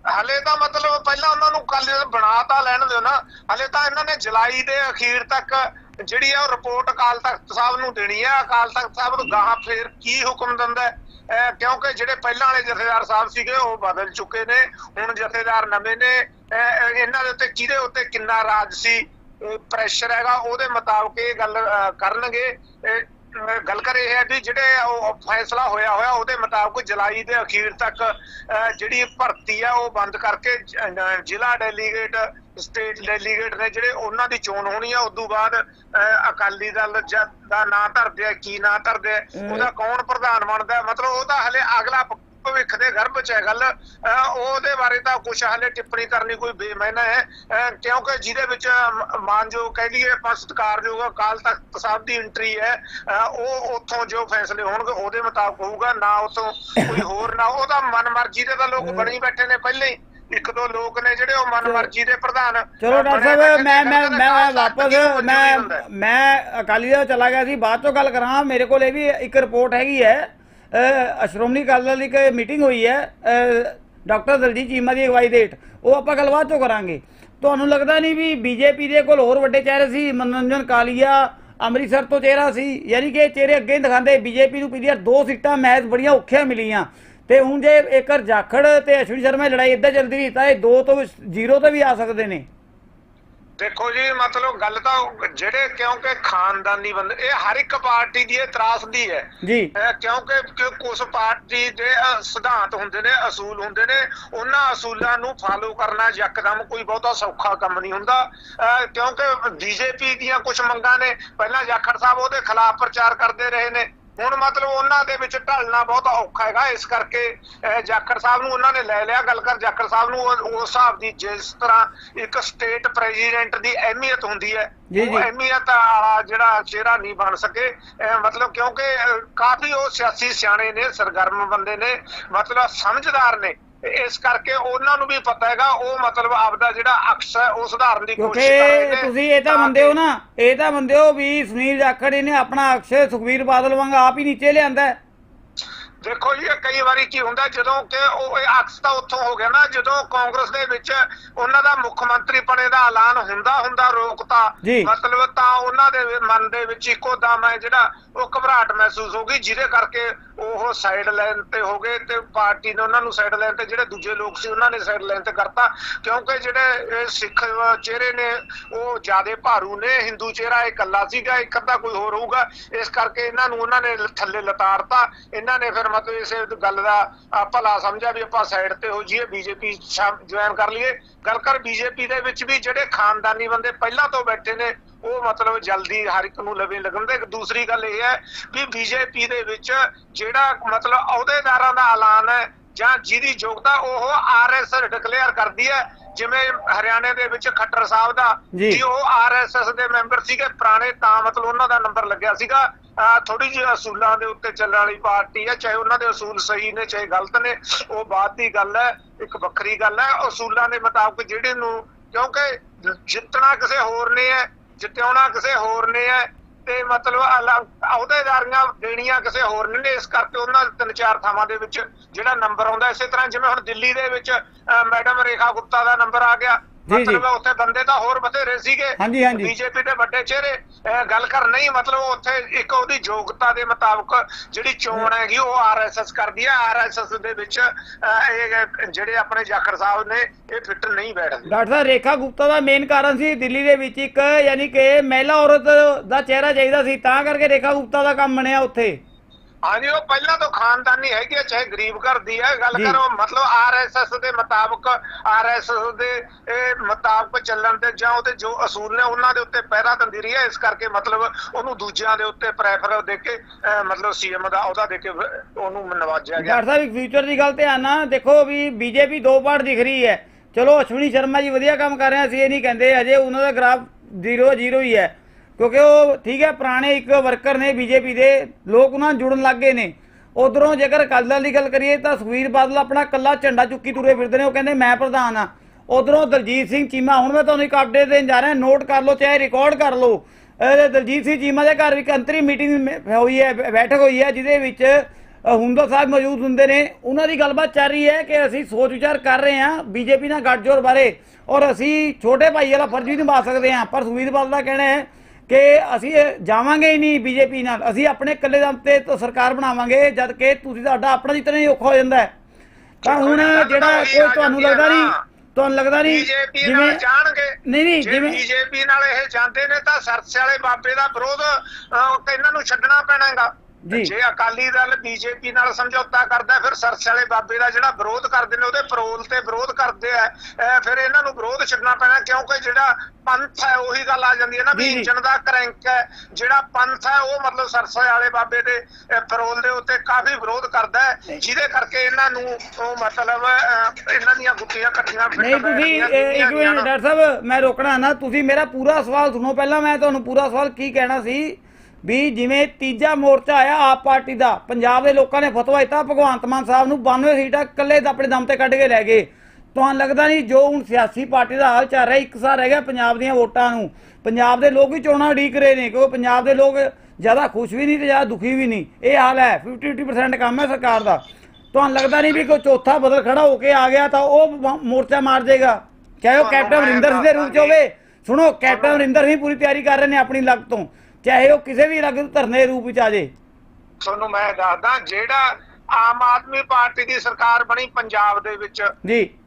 ਹਲੇ ਤਾਂ ਮਤਲਬ ਪਹਿਲਾਂ ਉਹਨਾਂ ਨੂੰ ਕੱਲ ਬਣਾ ਤਾਂ ਲੈਣ ਦਿਓ ਨਾ ਹਲੇ ਤਾਂ ਇਹਨਾਂ ਨੇ ਜੁਲਾਈ ਦੇ ਅਖੀਰ ਤੱਕ ਜਿਹੜੀ ਆ ਉਹ ਰਿਪੋਰਟ ਅਕਾਲ ਤਖਤ ਸਾਹਿਬ ਨੂੰ ਦੇਣੀ ਆ ਅਕਾਲ ਤਖਤ ਸਾਹਿਬ ਨੂੰ ਗਾਹਾਂ ਫੇਰ ਕੀ ਹੁਕਮ ਦਿੰਦਾ ਹੈ? ਅਹ ਕਿਉਂਕਿ ਜਿਹੜੇ ਪਹਿਲਾਂ ਵਾਲੇ ਜਥੇਦਾਰ ਸਾਹਿਬ ਸੀਗੇ ਉਹ ਬਦਲ ਚੁੱਕੇ ਨੇ ਹੁਣ ਜਥੇਦਾਰ ਨਵੇਂ ਨੇ। ਇਹਨਾਂ ਦੇ ਉੱਤੇ ਕਿਹਦੇ ਉੱਤੇ ਕਿੰਨਾ ਰਾਜ ਸੀ ਪ੍ਰੈਸ਼ਰ ਹੈਗਾ ਉਹਦੇ ਮੁਤਾਬਕ ਇਹ ਗੱਲ ਕਰਨਗੇ। ਗੱਲ ਕਰ ਇਹ ਹੈ ਵੀ ਜਿਹੜੇ ਉਹ ਫੈਸਲਾ ਹੋਇਆ ਹੋਇਆ ਉਹਦੇ ਮੁਤਾਬਕ ਜੁਲਾਈ ਦੇ ਅਖੀਰ ਤੱਕ ਅਹ, ਜਿਹੜੀ ਭਰਤੀ ਹੈ ਉਹ ਬੰਦ ਕਰਕੇ ਜ਼ਿਲ੍ਹਾ ਡੈਲੀਗੇਟ ਸਟੇਟ ਡੈਲੀਗੇਟ ਨੇ ਜਿਹੜੇ ਉਹਨਾਂ ਦੀ ਚੋਣ ਹੋਣੀ ਆ ਉਦੋਂ ਬਾਅਦ ਅਕਾਲੀ ਦਲ ਦਾ ਨਾਂ ਧਰਦੇ ਆ ਕੀ ਨਾਂ ਧਰਦੇ ਆ ਉਹਦਾ ਕੌਣ ਪ੍ਰਧਾਨ ਬਣਦਾ? ਮਤਲਬ ਉਹ ਤਾਂ ਹਲੇ ਅਗਲਾ ਭਵਿੱਖ ਦੇ ਗਰਭ ਚ ਹੈ ਗੱਲ। ਉਹਦੇ ਬਾਰੇ ਤਾਂ ਕੁਝ ਹਲੇ ਟਿੱਪਣੀ ਕਰਨੀ ਕੋਈ ਬੇਮੈਨਾ ਹੈ। ਕਿਉਂਕਿ ਜਿਹਦੇ ਵਿੱਚ ਮਾਨਯੋਗ ਕਹਿ ਲਈਏ ਆਪਾਂ ਸਤਿਕਾਰਯੋਗ ਅਕਾਲ ਤਖਤ ਸਾਹਿਬ ਦੀ ਐਂਟਰੀ ਹੈ। ਉਹ ਉੱਥੋਂ ਜੋ ਫੈਸਲੇ ਹੋਣਗੇ ਉਹਦੇ ਮੁਤਾਬਕ ਹੋਊਗਾ। ਨਾ ਉੱਥੋਂ ਕੋਈ ਹੋਰ ਨਾ ਉਹਦਾ ਮਨਮਰਜ਼ੀ ਦੇ ਤਾਂ ਲੋਕ ਬਣੀ ਬੈਠੇ ਨੇ ਪਹਿਲੇ ਹੀ। ਇੱਕ ਦੋ ਲੋਕ ਨੇ ਜਿਹੜੇ ਉਹ ਮਨਮਰਜ਼ੀ ਦੇ ਪ੍ਰਧਾਨ ਚਲੋ ਡਾਕਟਰ ਸਾਹਿਬ ਮੈਂ। ਮੈਂ ਮੈਂ ਵਾਪਸ ਮੈਂ। ਮੈਂ ਅਕਾਲੀ ਦਲ ਚਲਾ ਗਿਆ ਸੀ ਬਾਅਦ ਚੋਂ ਗੱਲ ਕਰਾਂ ਮੇਰੇ ਕੋਲ ਇਹ ਵੀ ਇੱਕ ਰਿਪੋਰਟ ਹੈਗੀ ਹੈ ਅ, ਸ਼੍ਰੋਮਣੀ ਅਕਾਲੀ ਦਲ ਦੀ ਇੱਕ ਮੀਟਿੰਗ ਹੋਈ ਹੈ ਡਾਕਟਰ ਦਲਜੀਤ ਚੀਮਾ ਦੀ ਅਗਵਾਈ ਦੇ ਹੇਠ ਉਹ ਆਪਾਂ ਗੱਲ ਬਾਅਦ ਚੋਂ ਕਰਾਂਗੇ ਤੁਹਾਨੂੰ ਲੱਗਦਾ ਨਹੀਂ ਵੀ ਬੀਜੇਪੀ ਦੇ ਕੋਲ ਹੋਰ ਵੱਡੇ ਚਿਹਰੇ ਸੀ ਮਨੋਰੰਜਨ ਕਾਲੀਆ ਅੰਮ੍ਰਿਤਸਰ ਤੋਂ ਚਿਹਰਾ ਸੀ ਯਾਨੀ ਕਿ ਚਿਹਰੇ ਅੱਗੇ ਦਿਖਾਉਂਦੇ ਬੀਜੇਪੀ ਨੂੰ ਪਿਛਲੀਆਂ ਦੋ ਸੀਟਾਂ ਮੈਚ ਬੜੀਆਂ ਔਖੀਆਂ ਮਿਲੀਆਂ ਤੇ ਹੁਣ ਜੇ ਏਕਰ ਜਾਖੜ ਤੇ ਅਸ਼ਵਨੀ ਸ਼ਰਮਾ ਦੀ ਲੜਾਈ ਇੱਦਾਂ ਚੱਲਦੀ ਰਹੀ ਤਾਂ ਇਹ ਦੋ ਤੋਂ ਜ਼ੀਰੋ ਤੇ ਵੀ ਆ ਸਕਦੇ ਨੇ। ਦੇਖੋ ਜੀ ਮਤਲਬ ਗੱਲ ਤਾਂ ਜਿਹੜੇ ਕਿਉਂਕਿ ਖਾਨਦਾਨੀ ਬੰਦੇ ਇਹ ਹਰ ਇੱਕ ਪਾਰਟੀ ਦੀ ਇਹ ਤਰਾਸਦੀ ਹੈ। ਜੀ। ਕਿਉਂਕਿ ਕੁਝ ਪਾਰਟੀ ਦੇ ਸਿਧਾਂਤ ਹੁੰਦੇ ਨੇ ਅਸੂਲ ਹੁੰਦੇ ਨੇ ਉਹਨਾਂ ਅਸੂਲਾਂ ਨੂੰ ਫਾਲੋ ਕਰਨਾ ਯਕਦਮ ਕੋਈ ਬਹੁਤਾ ਸੌਖਾ ਕੰਮ ਨਹੀਂ ਹੁੰਦਾ। ਕਿਉਂਕਿ ਬੀਜੇਪੀ ਦੀਆਂ ਕੁਝ ਮੰਗਾਂ ਨੇ ਪਹਿਲਾਂ ਜਾਖੜ ਸਾਹਿਬ ਉਹਦੇ ਖਿਲਾਫ ਪ੍ਰਚਾਰ ਕਰਦੇ ਰਹੇ ਨੇ। ਹੁਣ ਮਤਲਬ ਉਹਨਾਂ ਦੇ ਵਿੱਚ ਢਲਣਾ ਬਹੁਤ ਔਖਾ ਹੈਗਾ ਇਸ ਕਰਕੇ ਜਾਖੜ ਸਾਹਿਬ ਨੂੰ ਉਹਨਾਂ ਨੇ ਲੈ ਲਿਆ। ਗੱਲ ਕਰ ਜਾਖੜ ਸਾਹਿਬ ਨੂੰ ਉਸ ਹਿਸਾਬ ਦੀ ਜਿਸ ਤਰ੍ਹਾਂ ਇੱਕ ਸਟੇਟ ਪ੍ਰੈਜ਼ੀਡੈਂਟ ਦੀ ਅਹਿਮੀਅਤ ਹੁੰਦੀ ਹੈ ਉਹ। ਅਹਿਮੀਅਤ ਵਾਲਾ ਜਿਹੜਾ ਚਿਹਰਾ ਨਹੀਂ ਬਣ ਸਕੇ। ਮਤਲਬ ਕਿਉਂਕਿ ਕਾਫੀ ਉਹ ਸਿਆਸੀ ਸਿਆਣੇ ਨੇ ਸਰਗਰਮ ਬੰਦੇ ਨੇ ਮਤਲਬ ਸਮਝਦਾਰ ਨੇ। ਇਸ ਕਰਕੇ ਉਹਨਾਂ ਨੂੰ ਵੀ ਪਤਾ ਹੈਗਾ ਉਹ ਮਤਲਬ ਆਪਦਾ ਜਿਹੜਾ ਅਕਸ ਹੈ ਉਹ ਸੁਧਾਰਨ ਦੀ ਕੋਸ਼ਿਸ਼ ਕਰ ਰਹੇ ਕਿਉਂਕਿ ਨੇ ਤੁਸੀਂ ਇਹ ਤਾਂ ਮੰਨਦੇ ਹੋ ਨਾ ਇਹ ਤਾਂ ਮੰਨਦੇ ਹੋ ਵੀ ਸੁਨੀਲ ਜਾਖੜ ਨੇ ਆਪਣਾ ਅਕਸ਼ੇ ਸੁਖਵੀਰ ਬਾਦਲ ਵਾਂਗ ਆਪ ਹੀ ਨੀਚੇ ਲਿਆਂਦਾ ਹੈ ਦੇਖੋ ਜੀ ਇਹ ਕਈ ਵਾਰੀ ਕੀ ਹੁੰਦਾ ਜਦੋਂ ਕਿ ਉਹ ਇਹ ਅਕਸ ਤਾਂ ਉੱਥੋਂ ਹੋ ਗਿਆ ਨਾ ਜਦੋਂ ਕਾਂਗਰਸ ਦੇ ਵਿੱਚ ਉਹਨਾਂ ਦਾ ਮੁੱਖ ਮੰਤਰੀ ਬਣੇ ਦਾ ਐਲਾਨ ਹੁੰਦਾ ਹੁੰਦਾ ਰੋਕਤਾ। ਮਤਲਬ ਤਾਂ ਉਹਨਾਂ ਦੇ ਮਨ ਦੇ ਵਿੱਚ ਇੱਕੋ ਦਮ ਹੈ ਜਿਹੜਾ ਉਹ ਘਬਰਾਹਟ ਮਹਿਸੂਸ ਹੋ ਗਈ ਜਿਹਦੇ ਕਰਕੇ ਉਹ ਸਾਈਡ ਲਾਈਨ ਤੇ ਹੋ ਗਏ ਤੇ ਪਾਰਟੀ ਨੇ ਉਹਨਾਂ ਨੂੰ ਸਾਈਡ ਲਾਈਨ ਤੇ ਜਿਹੜੇ ਦੂਜੇ ਲੋਕ ਸੀ ਉਹਨਾਂ ਨੇ ਸਾਈਡ ਲਾਈਨ ਤੇ ਕਰਤਾ। ਕਿਉਂਕਿ ਜਿਹੜੇ ਸਿੱਖ ਚਿਹਰੇ ਨੇ, ਉਹ ਜਿਆਦੇ ਭਾਰੂ ਨੇ, ਹਿੰਦੂ ਚਿਹਰਾ ਇਕੱਲਾ ਸੀਗਾ, ਇੱਕ ਅੱਧਾ ਕੋਈ ਹੋਰ ਹੋਊਗਾ। ਇਸ ਕਰਕੇ ਇਹਨਾਂ ਨੂੰ ਉਹਨਾਂ ਨੇ ਥੱਲੇ ਲਤਾੜਤਾ। ਇਹਨਾਂ ਨੇ ਫਿਰ ਮਤਲਬ ਇਸੇ ਗੱਲ ਦਾ ਭਲਾ ਸਮਝਿਆ ਵੀ ਆਪਾਂ ਸਾਈਡ ਤੇ ਹੋ ਜਾਈਏ, ਬੀਜੇਪੀ ਜੁਆਇਨ ਕਰ ਲਈਏ। ਗੱਲ ਕਰ ਬੀਜੇਪੀ ਦੇ ਵਿੱਚ ਵੀ ਜਿਹੜੇ ਖਾਨਦਾਨੀ ਬੰਦੇ ਪਹਿਲਾਂ ਤੋਂ ਬੈਠੇ ਨੇ ਉਹ ਮਤਲਬ ਜਲਦੀ ਹਰ ਇੱਕ ਨੂੰ ਲਵੇ ਲੱਗਣ ਤੇ ਇੱਕ ਦੂਸਰੀ ਗੱਲ ਇਹ ਹੈ ਵੀ ਬੀਜੇਪੀ ਦੇ ਵਿੱਚ ਜਿਹੜਾ ਮਤਲਬ ਅਹੁਦੇਦਾਰਾਂ ਦਾ ਐਲਾਨ ਹੈ ਜਾਂ ਜਿਹਦੀ ਯੋਗਤਾ ਉਹ ਆਰਐਸ ਡਿਕਲੇਅਰ ਕਰਦੀ ਹੈ ਜਿਵੇਂ ਹਰਿਆਣੇ ਦੇ ਵਿੱਚ ਖੱਟਰ ਸਾਹਿਬ ਦਾ ਜੀ। ਜੀ ਉਹ ਆਰਐਸਐਸ ਦੇ ਮੈਂਬਰ ਸੀਗੇ ਪੁਰਾਣੇ ਤਾਂ ਮਤਲਬ ਉਹਨਾਂ ਦਾ ਨੰਬਰ ਲੱਗਿਆ ਸੀਗਾ। ਥੋੜੀ ਜਿਹੀ ਅਸੂਲਾਂ ਦੇ ਉੱਤੇ ਚੱਲਣ ਵਾਲੀ ਪਾਰਟੀ ਹੈ ਚਾਹੇ ਉਹਨਾਂ ਦੇ ਅਸੂਲ ਸਹੀ ਨੇ ਚਾਹੇ ਗਲਤ ਨੇ ਉਹ ਬਾਤ ਦੀ ਗੱਲ ਹੈ ਇੱਕ ਵੱਖਰੀ ਗੱਲ ਹੈ। ਅਸੂਲਾਂ ਦੇ ਮੁਤਾਬਕ ਜਿਹੜੇ ਨੂੰ ਕਿਉਂਕਿ ਜਿੱਤਣਾ ਕਿਸੇ ਹੋਰ ਨੇ ਹੈ ਜਿੱਤਿਆਉਣਾ ਕਿਸੇ ਹੋਰ ਨੇ ਹੈ ਤੇ ਮਤਲਬ ਅਹੁਦੇਦਾਰੀਆਂ ਦੇਣੀਆਂ ਕਿਸੇ ਹੋਰ ਨੇ, ਇਸ ਕਰਕੇ ਉਹਨਾਂ ਤਿੰਨ ਚਾਰ ਥਾਵਾਂ ਦੇ ਵਿੱਚ ਜਿਹੜਾ ਨੰਬਰ ਆਉਂਦਾ, ਇਸੇ ਤਰ੍ਹਾਂ ਜਿਵੇਂ ਹੁਣ ਦਿੱਲੀ ਦੇ ਵਿੱਚ ਮੈਡਮ ਰੇਖਾ ਗੁਪਤਾ ਦਾ ਨੰਬਰ ਆ ਗਿਆ ਜੀ, ਜੀ। ਮਤਲਬ ਉੱਥੇ ਬੰਦੇ ਤਾਂ ਹੋਰ ਬਥੇਰੇ ਸੀਗੇ। ਹਾਂਜੀ, ਹਾਂਜੀ। ਬੀਜੇਪੀ ਦੇ ਵੱਡੇ ਚਿਹਰੇ ਗੱਲ ਕਰ ਨਹੀਂ ਮਤਲਬ ਉੱਥੇ ਇੱਕ ਉਹਦੀ ਯੋਗਤਾ ਦੇ ਮੁਤਾਬਕ ਜਿਹੜੀ ਚੋਣ ਹੈਗੀ ਉਹ ਆਰਐਸਐਸ ਕਰਦੀ ਹੈ ਆਰਐਸਐਸ ਦੇ ਵਿੱਚ ਅਹ, ਇਹ ਜਿਹੜੇ ਆਪਣੇ ਜਾਖੜ ਸਾਹਿਬ ਨੇ ਇਹ ਫਿੱਟ ਨਹੀਂ ਬੈਠਦੇ। ਡਾਕਟਰ ਸਾਹਿਬ ਰੇਖਾ ਗੁਪਤਾ ਦਾ ਮੇਨ ਕਾਰਨ ਸੀ ਦਿੱਲੀ ਦੇ ਵਿੱਚ ਇੱਕ ਯਾਨੀ ਕਿ ਮਹਿਲਾ ਔਰਤ ਦਾ ਚਿਹਰਾ ਚਾਹੀਦਾ ਸੀ। ਤਾਂ ਕਰਕੇ ਰੇਖਾ ਗੁਪਤਾ ਦਾ ਕੰਮ ਬਣਿਆ ਉੱਥੇ। ਹਾਂਜੀ ਉਹ ਪਹਿਲਾਂ ਤੋਂ ਖਾਨਦਾਨੀ ਹੈਗੀ ਹੈ ਚਾਹੇ ਗਰੀਬ ਘਰ ਦੀ ਹੈ ਗੱਲ ਜੀ। ਕਰੋ ਮਤਲਬ ਆਰਐਸਐਸ ਦੇ ਮੁਤਾਬਕ ਆਰਐਸਐਸ ਦੇ ਇਹ ਮੁਤਾਬਕ ਚੱਲਣ ਤੇ ਜਾਂ ਉਹਦੇ ਜੋ ਅਸੂਲ ਨੇ ਉਹਨਾਂ ਦੇ ਉੱਤੇ ਪਹਿਰਾ ਦਿੰਦੀ ਰਹੀ ਹੈ ਇਸ ਕਰਕੇ ਮਤਲਬ ਉਹਨੂੰ ਦੂਜਿਆਂ ਦੇ ਉੱਤੇ ਪ੍ਰੈਫਰ ਦੇ ਕੇ ਅਹ, ਮਤਲਬ ਸੀਐਮ ਦਾ ਅਹੁਦਾ ਦੇ ਕੇ ਵ- ਉਹਨੂੰ ਨਵਾਜਿਆ ਗਿਆ। ਡਾਕਟਰ ਸਾਹਿਬ ਫਿਊਚਰ ਦੀ ਗੱਲ ਧਿਆਨ ਨਾਲ ਦੇਖੋ ਵੀ ਬੀਜੇਪੀ ਦੋ ਪਾਰਟ ਦਿਖ ਰਹੀ ਹੈ। ਚਲੋ ਅਸ਼ਵਨੀ ਸ਼ਰਮਾ ਜੀ ਵਧੀਆ ਕੰਮ ਕਰ ਰਹੇ ਆ, ਅਸੀਂ ਇਹ ਨਹੀਂ ਕਹਿੰਦੇ ਅਜੇ ਉਹਨਾਂ ਦਾ ਗ੍ਰਾਫ 0 0 ਹੀ ਹੈ। ਕਿਉਂਕਿ ਉਹ ਠੀਕ ਹੈ, ਪੁਰਾਣੇ ਇੱਕ ਵਰਕਰ ਨੇ ਬੀਜੇਪੀ ਦੇ, ਲੋਕ ਉਹਨਾਂ ਨਾਲ ਜੁੜਨ ਲੱਗ ਗਏ ਨੇ। ਉਧਰੋਂ ਜੇਕਰ ਅਕਾਲੀ ਦਲ ਦੀ ਗੱਲ ਕਰੀਏ ਤਾਂ ਸੁਖਬੀਰ ਬਾਦਲ ਆਪਣਾ ਕੱਲਾ ਝੰਡਾ ਚੁੱਕੀ ਤੁਰੇ ਫਿਰਦੇ ਨੇ, ਉਹ ਕਹਿੰਦੇ ਮੈਂ ਪ੍ਰਧਾਨ ਆ ਉਧਰੋਂ ਦਲਜੀਤ ਸਿੰਘ ਚੀਮਾ, ਹੁਣ ਮੈਂ ਤੁਹਾਨੂੰ ਇੱਕ ਅਪਡੇਟ ਦੇਣ ਜਾ ਰਿਹਾ ਨੋਟ ਕਰ ਲਓ, ਚਾਹੇ ਰਿਕਾਰਡ ਕਰ ਲਓ। ਦਲਜੀਤ ਸਿੰਘ ਚੀਮਾ ਦੇ ਘਰ ਇੱਕ ਅੰਤਰੀ ਮੀਟਿੰਗ ਹੋਈ ਹੈ, ਬ- ਬੈਠਕ ਹੋਈ ਹੈ, ਜਿਹਦੇ ਵਿੱਚ ਹੁੰਦੋ ਸਾਹਿਬ ਮੌਜੂਦ ਹੁੰਦੇ ਨੇ। ਉਹਨਾਂ ਦੀ ਗੱਲਬਾਤ ਚੱਲ ਰਹੀ ਹੈ ਕਿ ਅਸੀਂ ਸੋਚ ਵਿਚਾਰ ਕਰ ਰਹੇ ਹਾਂ ਬੀਜੇਪੀ ਨਾਲ ਗੱਠਜੋੜ ਬਾਰੇ, ਔਰ ਅਸੀਂ ਛੋਟੇ ਭਾਈ ਵਾਲਾ ਫਰਜ਼ ਵੀ ਨਿਭਾ ਸਕਦੇ ਹਾਂ। ਪਰ ਸੁਖਬੀਰ ਬਾਦਲ ਦਾ ਕਹਿਣਾ ਹੈ ਕਿ ਅਸੀਂ ਜਾਵਾਂਗੇ ਹੀ ਨਹੀਂ ਬੀਜੇਪੀ ਨਾਲ ਅਸੀਂ ਆਪਣੇ ਇਕੱਲੇ ਦਮ ਤੇ ਤਾਂ ਸਰਕਾਰ ਬਣਾਵਾਂਗੇ ਜਦ ਕਿ ਤੁਸੀਂ ਤੁਹਾਡਾ ਆਪਣਾ ਜਿੱਤਣਾ ਹੀ ਔਖਾ ਹੋ ਜਾਂਦਾ ਹੈ। ਤਾਂ ਹੁਣ ਜਿਹੜਾ ਕੋਈ ਤੁਹਾਨੂੰ ਲੱਗਦਾ ਨਹੀਂ ਤੁਹਾਨੂੰ ਲੱਗਦਾ ਨਹੀਂ ਬੀਜੇਪੀ ਨਾਲ ਜਾਣਗੇ। ਨਹੀਂ ਨਹੀਂ ਜਿਵੇਂ ਬੀਜੇਪੀ ਨਾਲ ਇਹ ਜਾਂਦੇ ਨੇ ਤਾਂ ਸਰਸੇ ਵਾਲੇ ਬਾਬੇ ਦਾ ਵਿਰੋਧ ਇਹਨਾਂ ਨੂੰ ਛੱਡਣਾ ਪੈਣਾਗਾ। ਜੀ। ਅਕਾਲੀ ਦਲ ਬੀਜੇਪੀ ਨਾਲ ਸਮਝੌਤਾ ਕਰਦਾ ਫਿਰ ਸਰਸੇ ਵਾਲੇ ਬਾਬੇ ਦਾ ਜਿਹੜਾ ਵਿਰੋਧ ਕਰਦੇ ਨੇ ਉਹਦੇ ਪਰੋਲ ਤੇ ਵਿਰੋਧ ਕਰਦੇ ਆ। ਫਿਰ ਇਹਨਾਂ ਨੂੰ ਵਿਰੋਧ ਛੱਡਣਾ ਪੈਣਾ ਕਿਉਂਕਿ ਜਿਹੜਾ ਪੰਥ ਹੈ ਉਹੀ ਗੱਲ ਆ ਜਾਂਦੀ ਹੈ ਨਾ ਵੀ। ਇੰਜਨ ਦਾ ਕਰੈਂਕ ਹੈ। ਜਿਹੜਾ ਪੰਥ ਹੈ ਉਹ ਮਤਲਬ ਸਰਸੇ ਵਾਲੇ ਬਾਬੇ ਦੇ ਪਰੋਲ ਦੇ ਉੱਤੇ ਕਾਫੀ ਵਿਰੋਧ ਕਰਦਾ ਹੈ ਜਿਹਦੇ ਕਰਕੇ ਇਹਨਾਂ ਨੂੰ ਉਹ ਮਤਲਬ ਇਹਨਾਂ ਦੀਆਂ ਗੁੱਟੀਆਂ ਕੱਟੀਆਂ ਨਹੀਂ ਤੁਸੀਂ ਇੱਕ ਮਿੰਟ ਡਾਕਟਰ ਸਾਹਿਬ ਮੈਂ ਰੋਕਣਾ ਨਾ ਤੁਸੀਂ ਮੇਰਾ ਪੂਰਾ ਸਵਾਲ ਸੁਣੋ ਪਹਿਲਾਂ ਮੈਂ ਤੁਹਾਨੂੰ ਪੂਰਾ ਸਵਾਲ ਕੀ ਕਹਿਣਾ ਸੀ? ਵੀ ਜਿਵੇਂ ਤੀਜਾ ਮੋਰਚਾ ਆਇਆ ਆਪ ਪਾਰਟੀ ਦਾ ਪੰਜਾਬ ਦੇ ਲੋਕਾਂ ਨੇ ਫਤਵਾ ਦਿੱਤਾ ਭਗਵੰਤ ਮਾਨ ਸਾਹਿਬ ਨੂੰ 92 ਸੀਟਾਂ ਇਕੱਲੇ ਆਪਣੇ ਦਮ ਤੇ ਕੱਢ ਕੇ ਲੈ ਗਏ। ਤੁਹਾਨੂੰ ਲੱਗਦਾ ਨਹੀਂ ਜੋ ਹੁਣ ਸਿਆਸੀ ਪਾਰਟੀ ਦਾ ਹਾਲ ਚੱਲ ਰਿਹਾ ਇੱਕ ਸਾਰ ਰਹਿ ਗਿਆ ਪੰਜਾਬ ਦੀਆਂ ਵੋਟਾਂ ਨੂੰ। ਪੰਜਾਬ ਦੇ ਲੋਕ ਵੀ ਚੋਣਾਂ ਉਡੀਕ ਰਹੇ ਨੇ ਕਿਉਂਕਿ ਪੰਜਾਬ ਦੇ ਲੋਕ ਜ਼ਿਆਦਾ ਖੁਸ਼ ਵੀ ਨਹੀਂ ਤੇ ਜ਼ਿਆਦਾ ਦੁਖੀ ਵੀ ਨਹੀਂ। ਇਹ ਹਾਲ ਹੈ 50 50% ਕੰਮ ਹੈ ਸਰਕਾਰ ਦਾ। ਤੁਹਾਨੂੰ ਲੱਗਦਾ ਨਹੀਂ ਵੀ ਕੋਈ ਚੌਥਾ ਬਦਲ ਖੜਾ ਹੋ ਕੇ ਆ ਗਿਆ ਤਾਂ ਉਹ ਮੋਰਚਾ ਮਾਰ ਜਾਏਗਾ ਚਾਹੇ ਉਹ ਕੈਪਟਨ ਅਮਰਿੰਦਰ ਸਿੰਘ ਦੇ ਰੂਪ ਚ ਹੋਵੇ। ਸੁਣੋ ਕੈਪਟਨ ਅਮਰਿੰਦਰ ਸਿੰਘ ਪੂਰੀ ਤਿਆਰੀ ਕਰ ਰਹੇ ਨੇ ਆਪਣੀ ਲੱਗ ਤੋਂ। ਚਾਹੇ ਉਹ ਕਿਸੇ ਵੀ ਲੱਗ ਧਰਨੇ ਰੂਪ ਵਿੱਚ ਆ ਜੇ ਤੁਹਾਨੂੰ ਮੈਂ ਦੱਸਦਾ ਜਿਹੜਾ ਆਮ ਆਦਮੀ ਪਾਰਟੀ ਦੀ ਸਰਕਾਰ ਬਣੀ ਪੰਜਾਬ ਦੇ ਵਿੱਚ ਜੀ।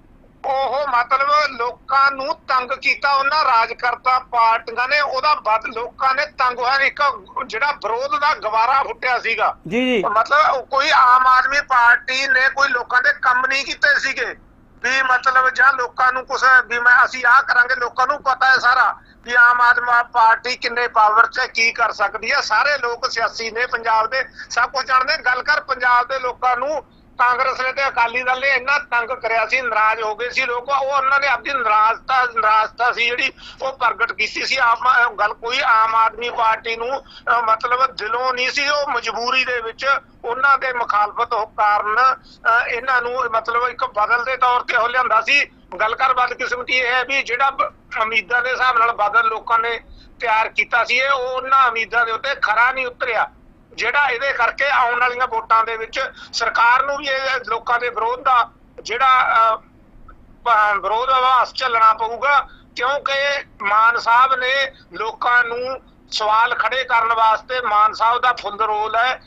ਉਹ ਮਤਲਬ ਲੋਕਾਂ ਨੂੰ ਤੰਗ ਕੀਤਾ ਉਹਨਾਂ ਰਾਜਕਰਤਾ ਪਾਰਟੀਆਂ ਨੇ ਉਹਦਾ ਵੱਧ ਲੋਕਾਂ ਨੇ ਤੰਗ ਹੋਇਆ ਇੱਕ ਜਿਹੜਾ ਵਿਰੋਧ ਦਾ ਗਵਾਰਾ ਫੁੱਟਿਆ ਸੀਗਾ। ਜੀ ਜੀ। ਮਤਲਬ ਕੋਈ ਆਮ ਆਦਮੀ ਪਾਰਟੀ ਨੇ ਕੋਈ ਲੋਕਾਂ ਦੇ ਕੰਮ ਨਹੀਂ ਕੀਤੇ ਸੀਗੇ। ਵੀ ਮਤਲਬ ਜਾਂ ਲੋਕਾਂ ਨੂੰ ਕੁਛ ਵੀ ਮੈਂ ਅਸੀਂ ਆਹ ਕਰਾਂਗੇ, ਲੋਕਾਂ ਨੂੰ ਪਤਾ ਹੈ ਸਾਰਾ ਵੀ ਆਮ ਆਦਮੀ ਪਾਰਟੀ ਕਿੰਨੇ ਪਾਵਰ 'ਚ ਕੀ ਕਰ ਸਕਦੀ ਹੈ। ਸਾਰੇ ਲੋਕ ਸਿਆਸੀ ਨੇ, ਪੰਜਾਬ ਦੇ ਸਭ ਕੁਝ ਜਾਣਦੇ ਗੱਲ ਕਰ ਪੰਜਾਬ ਦੇ ਲੋਕਾਂ ਨੂੰ ਕਾਂਗਰਸ ਨੇ ਤੇ ਅਕਾਲੀ ਦਲ ਨੇ ਇੰਨਾ ਤੰਗ ਕਰਿਆ ਸੀ, ਨਾਰਾਜ਼ ਹੋ ਗਏ ਸੀ ਲੋਕ, ਉਹ ਉਹਨਾਂ ਨੇ ਆਪਣੀ ਨਾਰਾਜ਼ਤਾ ਨਾਰਾਜ਼ਤਾ ਸੀ ਜਿਹੜੀ ਉਹ ਪ੍ਰਗਟ ਕੀਤੀ ਸੀ। ਆਮ ਗੱਲ ਕੋਈ ਆਮ ਆਦਮੀ ਪਾਰਟੀ ਨੂੰ ਮਤਲਬ ਦਿਲੋਂ ਨਹੀਂ ਸੀ, ਉਹ ਮਜਬੂਰੀ ਦੇ ਵਿੱਚ ਉਹਨਾਂ ਦੇ ਮੁਖਾਲਫਤ ਹੋ ਕਾਰਨ ਇਹਨਾਂ ਨੂੰ ਮਤਲਬ ਇੱਕ ਬਦਲ ਦੇ ਤੌਰ ਤੇ ਉਹ ਲਿਆਂਦਾ ਸੀ। ਗੱਲ ਕਰ ਬਦਕਿਸਮਤੀ ਇਹ ਹੈ ਵੀ ਜਿਹੜਾ ਉਮੀਦਾਂ ਦੇ ਹਿਸਾਬ ਨਾਲ ਬਦਲ ਲੋਕਾਂ ਨੇ ਤਿਆਰ ਕੀਤਾ ਸੀ, ਇਹ ਉਹਨਾਂ ਉਮੀਦਾਂ ਦੇ ਉੱਤੇ ਖਰਾ ਨਹੀਂ ਉਤਰਿਆ। ਜਿਹੜਾ ਇਹਦੇ ਕਰਕੇ ਆਉਣ ਵਾਲੀਆਂ ਵੋਟਾਂ ਦੇ ਵਿੱਚ ਸਰਕਾਰ ਨੂੰ ਵੀ ਇਹ ਲੋਕਾਂ ਦੇ ਵਿਰੋਧ ਦਾ ਜਿਹੜਾ ਵਿਰੋਧ ਆਵਾਜ਼ ਚੱਲਣਾ ਪਊਗਾ, ਕਿਉਂਕਿ ਮਾਨ ਸਾਹਿਬ ਨੇ ਲੋਕਾਂ ਨੂੰ ਸਵਾਲ ਖੜੇ ਕਰਨ ਵਾਸਤੇ ਮਾਨ ਸਾਹਿਬ ਦਾ ਫੁੱਲ ਰੋਲ ਹੈ।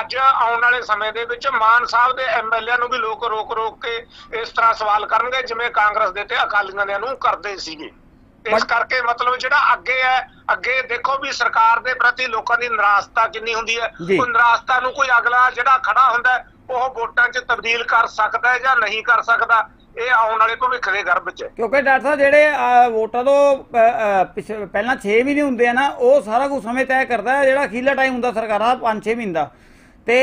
ਅੱਜ ਆਉਣ ਵਾਲੇ ਸਮੇਂ ਦੇ ਵਿੱਚ ਮਾਨ ਸਾਹਿਬ ਦੇ ਐਮਐਲਏ ਨੂੰ ਵੀ ਲੋਕ ਰੋਕ ਰੋਕ ਕੇ ਇਸ ਤਰ੍ਹਾਂ ਸਵਾਲ ਕਰਨਗੇ, ਜਿਵੇਂ ਕਾਂਗਰਸ ਦੇ ਤੇ ਅਕਾਲੀਆਂ ਦੇ ਨੂੰ ਕਰਦੇ ਸੀਗੇ। ਇਸ ਕਰਕੇ ਮਤਲਬ ਜਿਹੜਾ ਅੱਗੇ ਹੈ ਅੱਗੇ ਦੇਖੋ ਵੀ ਸਰਕਾਰ ਦੇ ਪ੍ਰਤੀ ਲੋਕਾਂ ਦੀ ਨਿਰਾਸ਼ਤਾ ਕਿੰਨੀ ਹੁੰਦੀ ਹੈ। ਉਹ ਨਿਰਾਸ਼ਤਾ ਨੂੰ ਕੋਈ ਅਗਲਾ ਜਿਹੜਾ ਖੜਾ ਹੁੰਦਾ ਉਹ ਵੋਟਾਂ 'ਚ ਤਬਦੀਲ ਕਰ ਸਕਦਾ ਹੈ ਜਾਂ ਨਹੀਂ ਕਰ ਸਕਦਾ ਇਹ ਆਉਣ ਵਾਲੇ ਭਵਿੱਖ ਦੇ ਗਰਭ 'ਚ। ਕਿਉਂਕਿ ਡਾਕਟਰ ਸਾਹਿਬ ਜਿਹੜੇ ਵੋਟਾਂ ਤੋਂ ਪਹਿਲਾਂ 6 ਮਹੀਨੇ ਹੁੰਦੇ ਆ ਨਾ ਉਹ ਸਾਰਾ ਕੁਝ ਸਮੇਂ ਤੈਅ ਕਰਦਾ ਹੈ ਜਿਹੜਾ ਅਖੀਰਲਾ ਟਾਈਮ ਹੁੰਦਾ ਸਰਕਾਰਾਂ ਦਾ 5-6 ਮਹੀਨੇ ਦਾ। ਤੇ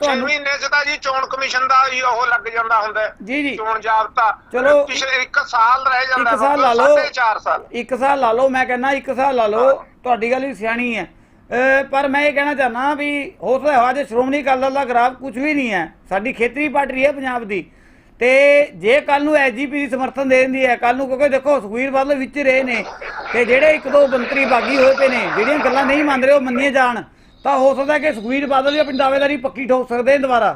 ਤੁਹਾਨੂੰ ਮਹੀਨੇ ਚ ਤਾਂ ਜੀ ਚੋਣ ਕਮਿਸ਼ਨ ਦਾ ਹੀ ਉਹ ਲੱਗ ਜਾਂਦਾ ਹੁੰਦਾ। ਜੀ ਜੀ। ਚੋਣ ਜਾਬਤਾ। ਚਲੋ, ਪਿਛਲੇ 1 ਸਾਲ ਰਹਿ ਜਾਂਦਾ ਇੱਕ ਸਾਲ ਲਾ ਲਓ। ਸਾਢੇ ਚਾਰ ਸਾਲ। ਇੱਕ ਸਾਲ ਲਾ ਲਓ ਮੈਂ ਕਹਿੰਦਾ ਇੱਕ ਸਾਲ ਲਾ ਲਓ ਤੁਹਾਡੀ ਗੱਲ ਵੀ ਸਿਆਣੀ ਹੈ। ਪਰ ਮੈਂ ਇਹ ਕਹਿਣਾ ਚਾਹਨਾ ਵੀ ਹੋ ਸਕਦਾ ਅੱਜ ਸ਼੍ਰੋਮਣੀ ਅਕਾਲੀ ਦਲ ਦਾ ਗ੍ਰਾਫ ਕੁਝ ਵੀ ਨਹੀਂ ਹੈ। ਸਾਡੀ ਖੇਤਰੀ ਪਾਰਟੀ ਹੈ ਪੰਜਾਬ ਦੀ। ਤੇ ਜੇ ਕੱਲ ਨੂੰ ਐਸਜੀਪੀ ਦੀ ਸਮਰਥਨ ਦੇ ਦਿੰਦੀ ਹੈ ਕੱਲ ਨੂੰ ਕਿਉਂਕਿ ਦੇਖੋ ਸੁਖਵੀਰ ਬਾਦਲ ਵਿੱਚ ਰਹੇ ਨੇ। ਤੇ ਜਿਹੜੇ ਇੱਕ ਦੋ ਮੰਤਰੀ ਬਾਗੀ ਹੋਏ ਪਏ ਨੇ ਜਿਹੜੀਆਂ ਗੱਲਾਂ ਨਹੀਂ ਮੰਨ ਰਹੇ ਉਹ ਮੰਨੀਆਂ ਜਾਣ। ਤਾਂ ਹੋ ਸਕਦਾ ਕਿ ਸੁਖਵੀਰ ਬਾਦਲ ਵੀ ਆਪਣੀ ਦਾਅਵੇਦਾਰੀ ਪੱਕੀ ਠੋਕ ਸਕਦੇ ਨੇ ਦੁਬਾਰਾ।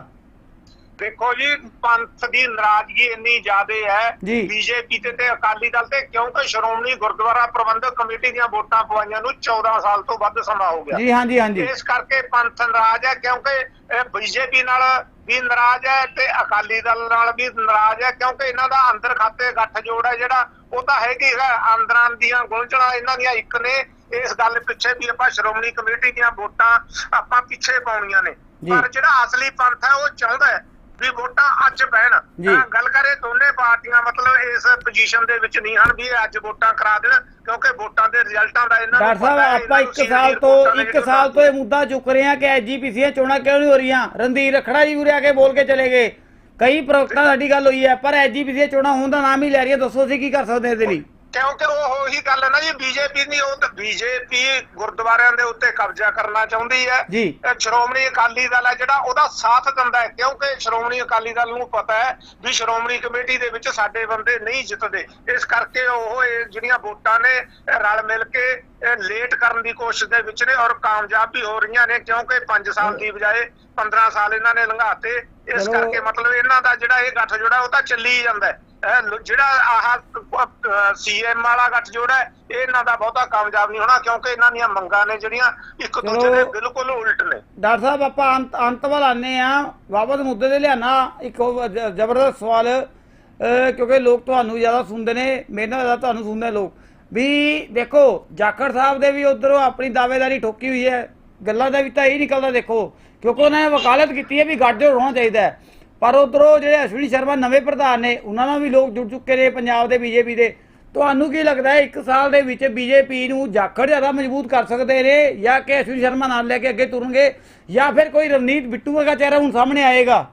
ਦੇਖੋ ਜੀ ਪੰਥ ਦੀ ਨਾਰਾਜ਼ਗੀ ਇੰਨੀ ਜ਼ਿਆਦੇ ਹੈ। ਬੀਜੇਪੀ ਤੇ ਤੇ ਅਕਾਲੀ ਦਲ ਤੇ ਕਿਉਂਕਿ ਸ਼੍ਰੋਮਣੀ ਗੁਰਦੁਆਰਾ ਪ੍ਰਬੰਧਕ ਕਮੇਟੀ ਦੀਆਂ ਵੋਟਾਂ ਪਵਾਈਆਂ ਨੂੰ 14 ਸਾਲ ਤੋਂ ਵੱਧ ਸਮਾਂ ਹੋ ਗਿਆ। ਜੀ ਹਾਂਜੀ ਹਾਂਜੀ। ਇਸ ਕਰਕੇ ਪੰਥ ਨਾਰਾਜ਼ ਹੈ ਕਿਉਂਕਿ ਬੀਜੇਪੀ ਨਾਲ ਵੀ ਨਾਰਾਜ਼ ਹੈ ਤੇ ਅਕਾਲੀ ਦਲ ਨਾਲ ਵੀ ਨਾਰਾਜ਼ ਹੈ ਕਿਉਂਕਿ ਇਹਨਾਂ ਦਾ ਅੰਦਰ ਖਾਤੇ ਗੱਠ ਜੋੜ ਹੈ ਜਿਹੜਾ ਉਹ ਤਾਂ ਹੈਗੀ ਹੈ ਅੰਦਰਾਂ ਦੀਆਂ ਗੁੰਝਲਾਂ ਇਹਨਾਂ ਦੀਆਂ ਇੱਕ ਨੇ ਇਸ ਗੱਲ ਪਿੱਛੇ ਵੀ ਆਪਾਂ ਸ਼੍ਰੋਮਣੀ ਕਮੇਟੀ ਦੀਆਂ ਵੋਟਾਂ ਆਪਾਂ ਪਿੱਛੇ ਪਾਉਣੀਆਂ ਨੇ। ਪਰ ਜਿਹੜਾ ਅਸਲੀ ਪੰਥ ਹੈ ਉਹ ਚਾਹੁੰਦਾ ਹੈ ਵੀ ਵੋਟਾਂ ਅੱਜ ਪੈਣ। ਗੱਲ ਕਰੇ ਦੋਨੇ ਪਾਰਟੀਆਂ ਮਤਲਬ ਇਸ ਪੋਜੀਸ਼ਨ ਦੇ ਵਿੱਚ ਨਹੀਂ ਹਨ ਵੀ ਅੱਜ ਵੋਟਾਂ ਕਰਾ ਦੇਣ ਕਿਉਂਕਿ ਵੋਟਾਂ ਦੇ ਰਿਜ਼ਲਟਾਂ ਦਾ ਇਹਨਾਂ ਡਾਕਟਰ ਸਾਹਿਬ ਪਤਾ ਹੈ, ਆਪਾਂ ਇਹਨਾਂ ਨੂੰ ਇੱਕ ਸੀਨੀਅਰ ਸਾਲ ਤੋਂ ਰਿਪੋਰਟਾਂ ਨੇ ਇੱਕ ਜਿਹੜੀਆਂ ਸਾਲ ਤੋਂ ਇਹ ਮੁੱਦਾ ਚੁੱਕ ਰਹੇ ਹਾਂ ਕਿ ਐਜੀਪੀਸੀ ਦੀਆਂ ਚੋਣਾਂ ਕਿਉਂ ਨਹੀਂ ਹੋ ਰਹੀਆਂ? ਰਣਧੀਰ ਰਖੜਾ ਜੀ ਉਰੇ ਆ ਕੇ ਬੋਲ ਕੇ ਚਲੇ ਗਏ। ਕਈ ਪ੍ਰਵਕਤਾ ਸਾਡੀ ਗੱਲ ਹੋਈ ਹੈ ਪਰ ਐਜੀਪੀਸੀ ਦੀਆਂ ਚੋਣਾਂ ਹੋਣ ਦਾ ਨਾਮ ਹੀ ਲੈ ਰਹੀ ਹੈ ਦੱਸੋ ਅਸੀਂ ਕੀ ਕਰ ਸਕਦੇ ਇਹਦੇ ਲਈ? ਕਿਉਂਕਿ ਉਹ ਉਹੀ ਗੱਲ ਹੈ ਨਾ ਜੀ ਬੀਜੇਪੀ ਨਹੀਂ ਉਹ ਤਾਂ ਬੀਜੇਪੀ ਗੁਰਦੁਆਰਿਆਂ ਦੇ ਉੱਤੇ ਕਬਜ਼ਾ ਕਰਨਾ ਚਾਹੁੰਦੀ ਹੈ। ਜੀ। ਸ਼੍ਰੋਮਣੀ ਅਕਾਲੀ ਦਲ ਹੈ ਜਿਹੜਾ ਉਹਦਾ ਸਾਥ ਦਿੰਦਾ ਹੈ ਕਿਉਂਕਿ ਸ਼੍ਰੋਮਣੀ ਅਕਾਲੀ ਦਲ ਨੂੰ ਪਤਾ ਹੈ ਵੀ ਸ਼੍ਰੋਮਣੀ ਕਮੇਟੀ ਦੇ ਵਿੱਚ ਸਾਡੇ ਬੰਦੇ ਨਹੀਂ ਜਿੱਤਦੇ। ਇਸ ਕਰਕੇ ਉਹ ਇਹ ਜਿਹੜੀਆਂ ਵੋਟਾਂ ਨੇ ਰਲ ਮਿਲ ਕੇ ਲੇਟ ਕਰਨ ਦੀ ਕੋਸ਼ਿਸ਼ ਦੇ ਵਿੱਚ ਨੇ ਔਰ ਕਾਮਯਾਬ ਵੀ ਹੋ ਰਹੀਆਂ ਨੇ ਕਿਉਂਕਿ 5 ਸਾਲ ਦੀ ਬਜਾਏ 15 ਸਾਲ ਇਹਨਾਂ ਨੇ ਲੰਘਾਤੇ। ਇਸ। ਕਰਕੇ ਮਤਲਬ ਇਹਨਾਂ ਦਾ ਜਿਹੜਾ ਇਹ ਗੱਠ ਜੋੜਾ ਉਹ ਤਾਂ ਚੱਲੀ ਜਾਂਦਾ ਜਿਹੜਾ ਆਹ ਸੀਐਮ ਵਾਲਾ ਗੱਠ ਜੋੜਾ ਇਹ ਇਹਨਾਂ ਦਾ ਬਹੁਤਾ ਕਾਮਯਾਬ ਨਹੀਂ ਹੋਣਾ ਕਿਉਂਕਿ ਇਹਨਾਂ ਦੀਆਂ ਮੰਗਾਂ ਨੇ ਜਿਹੜੀਆਂ ਇੱਕ ਦੂਜੇ। ਦੇ ਬਿਲਕੁਲ ਉਲਟ ਨੇ। ਡਾਕਟਰ ਸਾਹਿਬ ਆਪਾਂ ਅੰਤ ਅੰਤ ਵੱਲ ਆਨੇ ਆ ਵਾਪਸ ਮੁੱਦੇ ਤੇ ਲਿਆਣਾ ਇੱਕ ਜ਼ਬਰਦਸਤ ਸਵਾਲ ਕਿਉਂਕਿ ਲੋਕ ਤੁਹਾਨੂੰ ਜ਼ਿਆਦਾ ਸੁਣਦੇ ਨੇ ਮੇਰੇ ਨਾਲ ਜ਼ਿਆਦਾ ਤੁਹਾਨੂੰ ਸੁਣਦੇ ਲੋਕ। ਵੀ ਦੇਖੋ ਜਾਖੜ ਸਾਹਿਬ ਦੇ ਵੀ ਉਧਰੋਂ ਆਪਣੀ ਦਾਅਵੇਦਾਰੀ ਠੋਕੀ ਹੋਈ ਹੈ। ਗੱਲਾਂ ਦਾ ਵੀ ਤਾਂ ਇਹ ਨਿਕਲਦਾ ਦੇਖੋ। ਕਿਉਂਕਿ ਉਹਨਾਂ ਨੇ ਵਕਾਲਤ ਕੀਤੀ ਹੈ ਵੀ ਗੱਠਜੋੜ ਹੋਣਾ ਚਾਹੀਦਾ ਹੈ। ਪਰ ਉਧਰੋਂ ਜਿਹੜੇ ਅਸ਼ਵਨੀ ਸ਼ਰਮਾ ਨਵੇਂ ਪ੍ਰਧਾਨ ਨੇ, ਉਹਨਾਂ ਨਾਲ ਵੀ ਲੋਕ ਜੁੜ ਚੁੱਕੇ ਨੇ ਪੰਜਾਬ ਦੇ ਬੀਜੇਪੀ ਦੇ। ਤੁਹਾਨੂੰ ਕੀ ਲੱਗਦਾ ਹੈ, ਇੱਕ ਸਾਲ ਦੇ ਵਿੱਚ ਬੀਜੇਪੀ ਨੂੰ ਜਾਖੜ ਜ਼ਿਆਦਾ ਮਜ਼ਬੂਤ ਕਰ ਸਕਦੇ ਨੇ ਜਾਂ ਕਿ ਅਸ਼ਵਨੀ ਸ਼ਰਮਾ ਨਾਲ ਲੈ ਕੇ ਅੱਗੇ ਤੁਰਨਗੇ ਜਾਂ ਫਿਰ ਕੋਈ ਰਵਨੀਤ ਬਿੱਟੂ ਵਰਗਾ ਚਿਹਰਾ ਹੁਣ ਸਾਹਮਣੇ ਆਏਗਾ?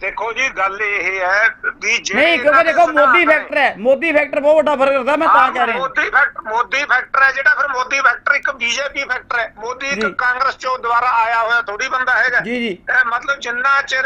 ਦੇਖੋ ਜੀ ਗੱਲ ਇਹ ਹੈ ਵੀ ਜਿਹੜੇ ਨਹੀਂ ਕਿਉਂਕਿ ਦੇਖੋ ਮੋਦੀ ਫੈਕਟਰ ਹੈ ਮੋਦੀ ਫੈਕਟਰ ਬਹੁਤ ਵੱਡਾ ਫ਼ਰਕ ਕਰਦਾ ਮੈਂ ਤਾਂ ਕਹਿ ਰਿਹਾ ਮੋਦੀ ਫੈਕਟਰ ਮੋਦੀ ਫੈਕਟਰ ਹੈ ਜਿਹੜਾ ਫਿਰ ਮੋਦੀ ਫੈਕਟਰ ਇੱਕ ਬੀਜੇਪੀ ਫੈਕਟਰ ਹੈ ਮੋਦੀ ਇੱਕ ਜੀ। ਕਾਂਗਰਸ ਚੋਂ ਦੁਬਾਰਾ ਆਇਆ ਹੋਇਆ ਥੋੜੀ ਬੰਦਾ ਹੈਗਾ ਜੀ, ਜੀ। ਇਹ ਮਤਲਬ ਜਿੰਨਾ ਚਿਰ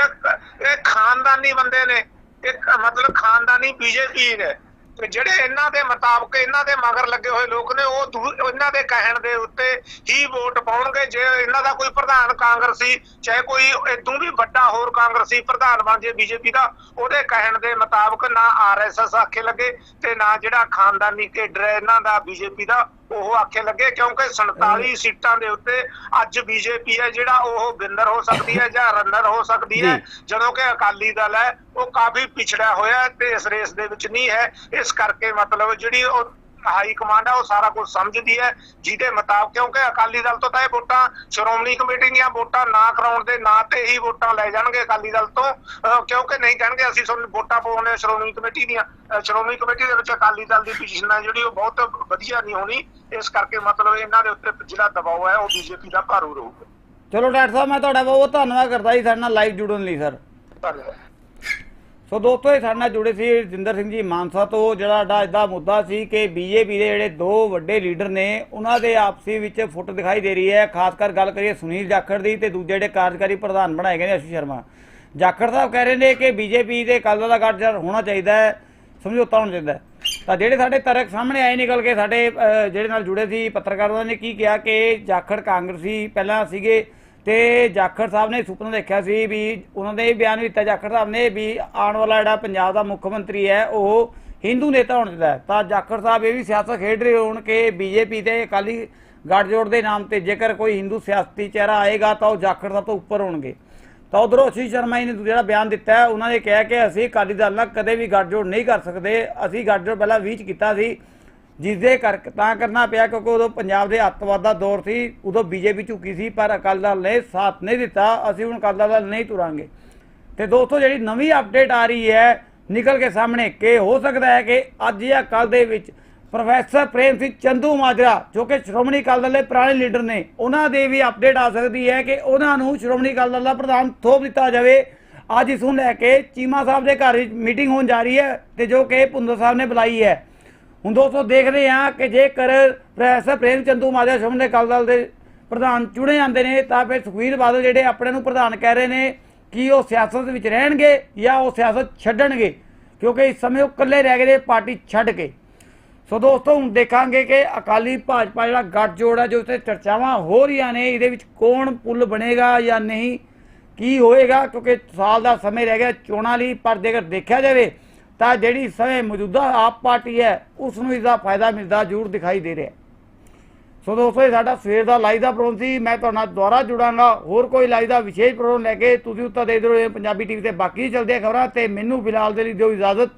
ਇਹ ਖਾਨਦਾਨੀ ਬੰਦੇ ਨੇ ਇੱਕ ਮਤਲਬ ਖਾਨਦਾਨੀ ਬੀਜੇਪੀ ਨੇ ਤੇ ਜਿਹੜੇ ਇਹਨਾਂ ਦੇ ਮੁਤਾਬਕ ਇਹਨਾਂ ਦੇ ਮਗਰ ਲੱਗੇ ਹੋਏ ਲੋਕ ਨੇ, ਉਹ ਇਹਨਾਂ ਦੇ ਕਹਿਣ ਦੇ ਉੱਤੇ ਹੀ ਵੋਟ ਪਾਉਣਗੇ। ਜੇ ਇਹਨਾਂ ਦਾ ਕੋਈ ਪ੍ਰਧਾਨ ਕਾਂਗਰਸੀ, ਚਾਹੇ ਕੋਈ ਇਦੋਂ ਵੀ ਵੱਡਾ ਹੋਰ ਕਾਂਗਰਸੀ ਪ੍ਰਧਾਨ ਬਣ ਜੇ ਬੀਜੇਪੀ ਦਾ, ਉਹਦੇ ਕਹਿਣ ਦੇ ਮੁਤਾਬਕ ਨਾ ਆਰਐਸਐਸ ਆਖੇ ਲੱਗੇ ਤੇ ਨਾ ਜਿਹੜਾ ਖਾਨਦਾਨੀ ਕੇਡਰ ਹੈ, ਇਹਨਾਂ ਦਾ ਬੀਜੇਪੀ ਦਾ ਉਹ ਆਖੇ ਲੱਗੇ ਕਿਉਂਕਿ 47 ਸੀਟਾਂ ਦੇ ਉੱਤੇ ਅੱਜ ਬੀਜੇਪੀ ਹੈ ਜਿਹੜਾ ਉਹ ਵਿਨਰ ਹੋ ਸਕਦੀ ਹੈ ਜਾਂ ਰਨਰ ਹੋ ਸਕਦੀ ਹੈ। ਜਦੋਂ ਕਿ ਅਕਾਲੀ ਦਲ ਹੈ ਉਹ ਕਾਫੀ ਪਿਛੜਿਆ ਹੋਇਆ ਤੇ ਇਸ ਰੇਸ ਦੇ ਵਿੱਚ ਨਹੀਂ ਹੈ। ਇਸ ਕਰਕੇ ਮਤਲਬ ਜਿਹੜੀ ਉਹ ਹਾਈ ਕਮਾਂਡ ਹੈ ਉਹ ਸਾਰਾ ਕੁਝ ਸਮਝਦੀ ਹੈ। ਜਿਹਦੇ ਮੁਤਾਬਕ ਕਿਉਂਕਿ ਅਕਾਲੀ ਦਲ ਤੋਂ ਤਾਂ ਇਹ ਵੋਟਾਂ ਸ਼੍ਰੋਮਣੀ ਕਮੇਟੀ ਦੀਆਂ ਵੋਟਾਂ ਨਾ ਕਰਾਉਣ ਦੇ ਨਾਂ ਤੇ ਹੀ ਵੋਟਾਂ ਲੈ ਜਾਣਗੇ ਅਕਾਲੀ ਦਲ ਤੋਂ। ਕਿਉਂਕਿ ਨਹੀਂ ਕਹਿਣਗੇ ਅਸੀਂ ਤੁਹਾਨੂੰ ਵੋਟਾਂ ਪਾਉਣੇ ਆ ਸ਼੍ਰੋਮਣੀ ਕਮੇਟੀ ਦੀਆਂ ਸ਼੍ਰੋਮਣੀ ਕਮੇਟੀ ਦੇ ਵਿੱਚ ਅਕਾਲੀ ਦਲ ਦੀ ਪੋਜੀਸ਼ਨ ਹੈ ਜਿਹੜੀ ਉਹ ਬਹੁਤ ਵਧੀਆ ਨਹੀਂ ਹੋਣੀ। ਇਸ ਕਰਕੇ ਮਤਲਬ ਇਹਨਾਂ ਦੇ ਉੱਤੇ ਜਿਹੜਾ ਦਬਾਅ ਹੈ ਉਹ ਬੀਜੇਪੀ ਦਾ ਭਾਰੂ ਰਹੂਗਾ। ਚਲੋ ਡਾਕਟਰ ਸਾਹਿਬ ਮੈਂ ਤੁਹਾਡਾ ਬਹੁਤ ਧੰਨਵਾਦ ਕਰਦਾ ਜੀ ਸਾਡੇ ਨਾਲ ਲਾਈਵ ਜੁੜਨ ਲਈ ਸਰ ਧੰਨਵਾਦ। ਸੋ ਦੋਸਤੋ, ਇਹ ਸਾਡੇ ਨਾਲ ਜੁੜੇ ਸੀ ਜਿੰਦਰ ਸਿੰਘ ਜੀ ਮਾਨਸਾ ਤੋਂ, ਜਿਹੜਾ ਸਾਡਾ ਇਹਦਾ ਮੁੱਦਾ ਸੀ ਕਿ ਬੀਜੇਪੀ ਦੇ ਜਿਹੜੇ ਦੋ ਵੱਡੇ ਲੀਡਰ ਨੇ, ਉਹਨਾਂ ਦੇ ਆਪਸੀ ਵਿੱਚ ਫੁੱਟ ਦਿਖਾਈ ਦੇ ਰਹੀ ਹੈ। ਖਾਸ ਕਰ ਗੱਲ ਕਰੀਏ ਸੁਨੀਲ ਜਾਖੜ ਦੀ ਤੇ ਦੂਜੇ ਜਿਹੜੇ ਕਾਰਜਕਾਰੀ ਪ੍ਰਧਾਨ ਬਣਾਏ ਗਏ ਨੇ ਅਸ਼ੂ ਸ਼ਰਮਾ। ਜਾਖੜ ਸਾਹਿਬ ਕਹਿ ਰਹੇ ਨੇ ਕਿ ਬੀਜੇਪੀ ਦੇ ਕਾਲਾ ਦਾ ਗੱਠਜੋੜ ਹੋਣਾ ਚਾਹੀਦਾ ਹੈ, ਸਮਝੌਤਾ ਹੋਣਾ ਚਾਹੀਦਾ ਤਾਂ ਜਿਹੜੇ ਸਾਡੇ ਤਰਕ ਸਾਹਮਣੇ ਆਏ ਨਿਕਲ ਕੇ ਸਾਡੇ ਜਿਹੜੇ ਨਾਲ ਜੁੜੇ ਸੀ ਪੱਤਰਕਾਰਾਂ ਨੇ ਕੀ ਕਿਹਾ ਕਿ ਜਾਖੜ ਕਾਂਗਰਸੀ ਪਹਿਲਾਂ ਸੀਗੇ ਤੇ ਜਾਖੜ ਸਾਹਿਬ ਨੇ ਸੁਪਨਾ ਦੇਖਿਆ ਸੀ ਵੀ ਉਹਨਾਂ ਨੇ ਇਹ ਬਿਆਨ ਵੀ ਦਿੱਤਾ, ਜਾਖੜ ਸਾਹਿਬ ਨੇ ਵੀ ਆਉਣ ਵਾਲਾ ਜਿਹੜਾ ਪੰਜਾਬ ਦਾ ਮੁੱਖ ਮੰਤਰੀ ਹੈ, ਉਹ ਹਿੰਦੂ ਨੇਤਾ ਹੋਣ ਚਾਹੀਦਾ ਤਾਂ ਜਾਖੜ ਸਾਹਿਬ ਇਹ ਵੀ ਸਿਆਸਤ ਖੇਡ ਰਹੇ ਹੋਣ ਕਿ ਬੀਜੇਪੀ ਤੇ ਅਕਾਲੀ ਗੱਠਜੋੜ ਦੇ ਨਾਮ ਤੇ ਜੇਕਰ ਕੋਈ ਹਿੰਦੂ ਸਿਆਸਤੀ ਚਿਹਰਾ ਆਏਗਾ, ਤਾਂ ਉਹ ਜਾਖੜ ਸਾਹਿਬ ਤੋਂ ਉੱਪਰ ਹੋਣਗੇ। ਤਾਂ ਉਧਰੋਂ ਅਸ਼ੀਸ਼ ਸ਼ਰਮਾ ਜੀ ਨੇ ਜਿਹੜਾ ਬਿਆਨ ਦਿੱਤਾ ਹੈ, ਉਹਨਾਂ ਨੇ ਕਿਹਾ ਕਿ ਅਸੀਂ ਅਕਾਲੀ ਦਲ ਨਾਲ ਕਦੇ ਵੀ ਗੱਠਜੋੜ ਨਹੀਂ ਕਰ ਸਕਦੇ। ਅਸੀਂ ਗੱਠਜੋੜ ਪਹਿਲਾਂ 20 ਚ ਕੀਤਾ ਸੀ। ਜਿਸ ਦੇ ਕਰ, ਤਾਂ ਕਰਨਾ ਪਿਆ ਕਿਉਂਕਿ ਉਦੋਂ ਪੰਜਾਬ ਦੇ ਅੱਤਵਾਦ ਦਾ ਦੌਰ ਸੀ, ਉਦੋਂ ਬੀਜੇਪੀ ਝੁਕੀ ਸੀ, ਪਰ ਅਕਾਲੀ ਦਲ ਨੇ ਸਾਥ ਨਹੀਂ ਦਿੱਤਾ, ਅਸੀਂ ਹੁਣ ਅਕਾਲੀ ਦਲ ਨਾਲ ਨਹੀਂ ਤੁਰਾਂਗੇ। ਤੇ ਦੋਸਤੋ, ਜਿਹੜੀ ਨਵੀਂ ਅਪਡੇਟ ਆ ਰਹੀ ਹੈ, ਨਿਕਲ ਕੇ ਸਾਹਮਣੇ ਕਿ ਹੋ ਸਕਦਾ ਹੈ ਕਿ ਅੱਜ ਜਾਂ ਕੱਲ ਦੇ ਵਿੱਚ ਪ੍ਰੋਫੈਸਰ ਪ੍ਰੇਮ ਸਿੰਘ ਚੰਦੂ ਮਾਜਰਾ, ਜੋ ਕਿ ਸ਼੍ਰੋਮਣੀ ਅਕਾਲੀ ਦਲ ਦੇ ਪੁਰਾਣੇ ਲੀਡਰ ਨੇ, ਉਹਨਾਂ ਦੇ ਵੀ ਅਪਡੇਟ ਆ ਸਕਦੀ ਹੈ ਕਿ ਉਹਨਾਂ ਨੂੰ ਸ਼੍ਰੋਮਣੀ ਅਕਾਲੀ ਦਲ ਦਾ ਪ੍ਰਧਾਨ ਥੋਪ ਦਿੱਤਾ ਜਾਵੇ। ਅੱਜ ਇਸ ਨੂੰ ਲੈ ਕੇ ਚੀਮਾ ਸਾਹਿਬ ਦੇ ਘਰ ਵਿੱਚ ਮੀਟਿੰਗ ਹੋਣ ਜਾ ਰਹੀ ਹੈ ਤੇ ਜੋ ਕਿ ਭੁੰਦਰ ਸਾਹਿਬ ਨੇ ਬੁਲਾਈ ਹੈ। ਹੁਣ ਦੋਸਤੋ ਦੇਖਦੇ ਹਾਂ ਕਿ ਜੇਕਰ ਪ੍ਰੋਫੈਸਰ ਪ੍ਰੇਮ ਚੰਦੂ ਮਾਜਰਾ ਸ਼੍ਰੋਮਣੀ ਅਕਾਲੀ ਦਲ ਦੇ ਪ੍ਰਧਾਨ ਚੁਣੇ ਜਾਂਦੇ ਨੇ, ਤਾਂ ਫਿਰ ਸੁਖਬੀਰ ਬਾਦਲ ਜਿਹੜੇ ਆਪਣੇ ਨੂੰ ਪ੍ਰਧਾਨ ਕਹਿ ਰਹੇ ਨੇ ਕਿ ਉਹ ਸਿਆਸਤ ਵਿੱਚ ਰਹਿਣਗੇ ਜਾਂ ਉਹ ਸਿਆਸਤ ਛੱਡਣਗੇ, ਕਿਉਂਕਿ ਇਸ ਸਮੇਂ ਉਹ ਇਕੱਲੇ ਰਹਿ ਗਏ ਨੇ, ਪਾਰਟੀ ਛੱਡ ਕੇ। ਸੋ ਦੋਸਤੋ ਹੁਣ ਦੇਖਾਂਗੇ ਕਿ ਅਕਾਲੀ ਭਾਜਪਾ ਜਿਹੜਾ ਗੱਠਜੋੜ ਹੈ ਜੋ ਉੱਤੇ ਚਰਚਾਵਾਂ ਹੋ ਰਹੀਆਂ ਨੇ, ਇਹਦੇ ਵਿੱਚ ਕੌਣ ਪੁੱਲ ਬਣੇਗਾ ਜਾਂ ਨਹੀਂ, ਕੀ ਹੋਏਗਾ, ਕਿਉਂਕਿ ਸਾਲ ਦਾ ਸਮੇਂ ਰਹਿ ਗਿਆ ਚੋਣਾਂ ਲਈ, ਪਰ ਜੇਕਰ ਦੇਖਿਆ ਜਾਵੇ ਤਾਂ ਜਿਹੜੀ ਸਮੇਂ ਮੌਜੂਦਾ ਆਪ ਪਾਰਟੀ ਹੈ ਉਸ ਨੂੰ ਇਸ ਫਾਇਦਾ ਮਿਲਦਾ ਜ਼ਰੂਰ ਦਿਖਾਈ ਦੇ ਰਿਹਾ। ਸੋ ਦੋਸਤੋ, ਇਹ ਸਾਡਾ ਸਵੇਰ ਦਾ ਲਾਈਵ ਦਾ ਪ੍ਰੋਗਰਾਮ ਸੀ। ਮੈਂ ਤੁਹਾਡੇ ਨਾਲ ਦੁਬਾਰਾ ਜੁੜਾਂਗਾ। ਹੋਰ ਕੋਈ ਲਾਈਵ ਦਾ ਵਿਸ਼ੇਸ਼ ਪ੍ਰੋਗਰਾਮ ਲੈ ਕੇ ਤੁਸੀਂ ਉੱਤਾ ਦੇ ਦਿਓ। ਪੰਜਾਬੀ ਟੀਵੀ ਤੇ ਬਾਕੀ ਚੱਲਦੇ ਖਬਰਾਂ ਤੇ ਮੈਨੂੰ ਫਿਲਹਾਲ ਦੇ ਲਈ ਦਿਓ ਇਜਾਜ਼ਤ।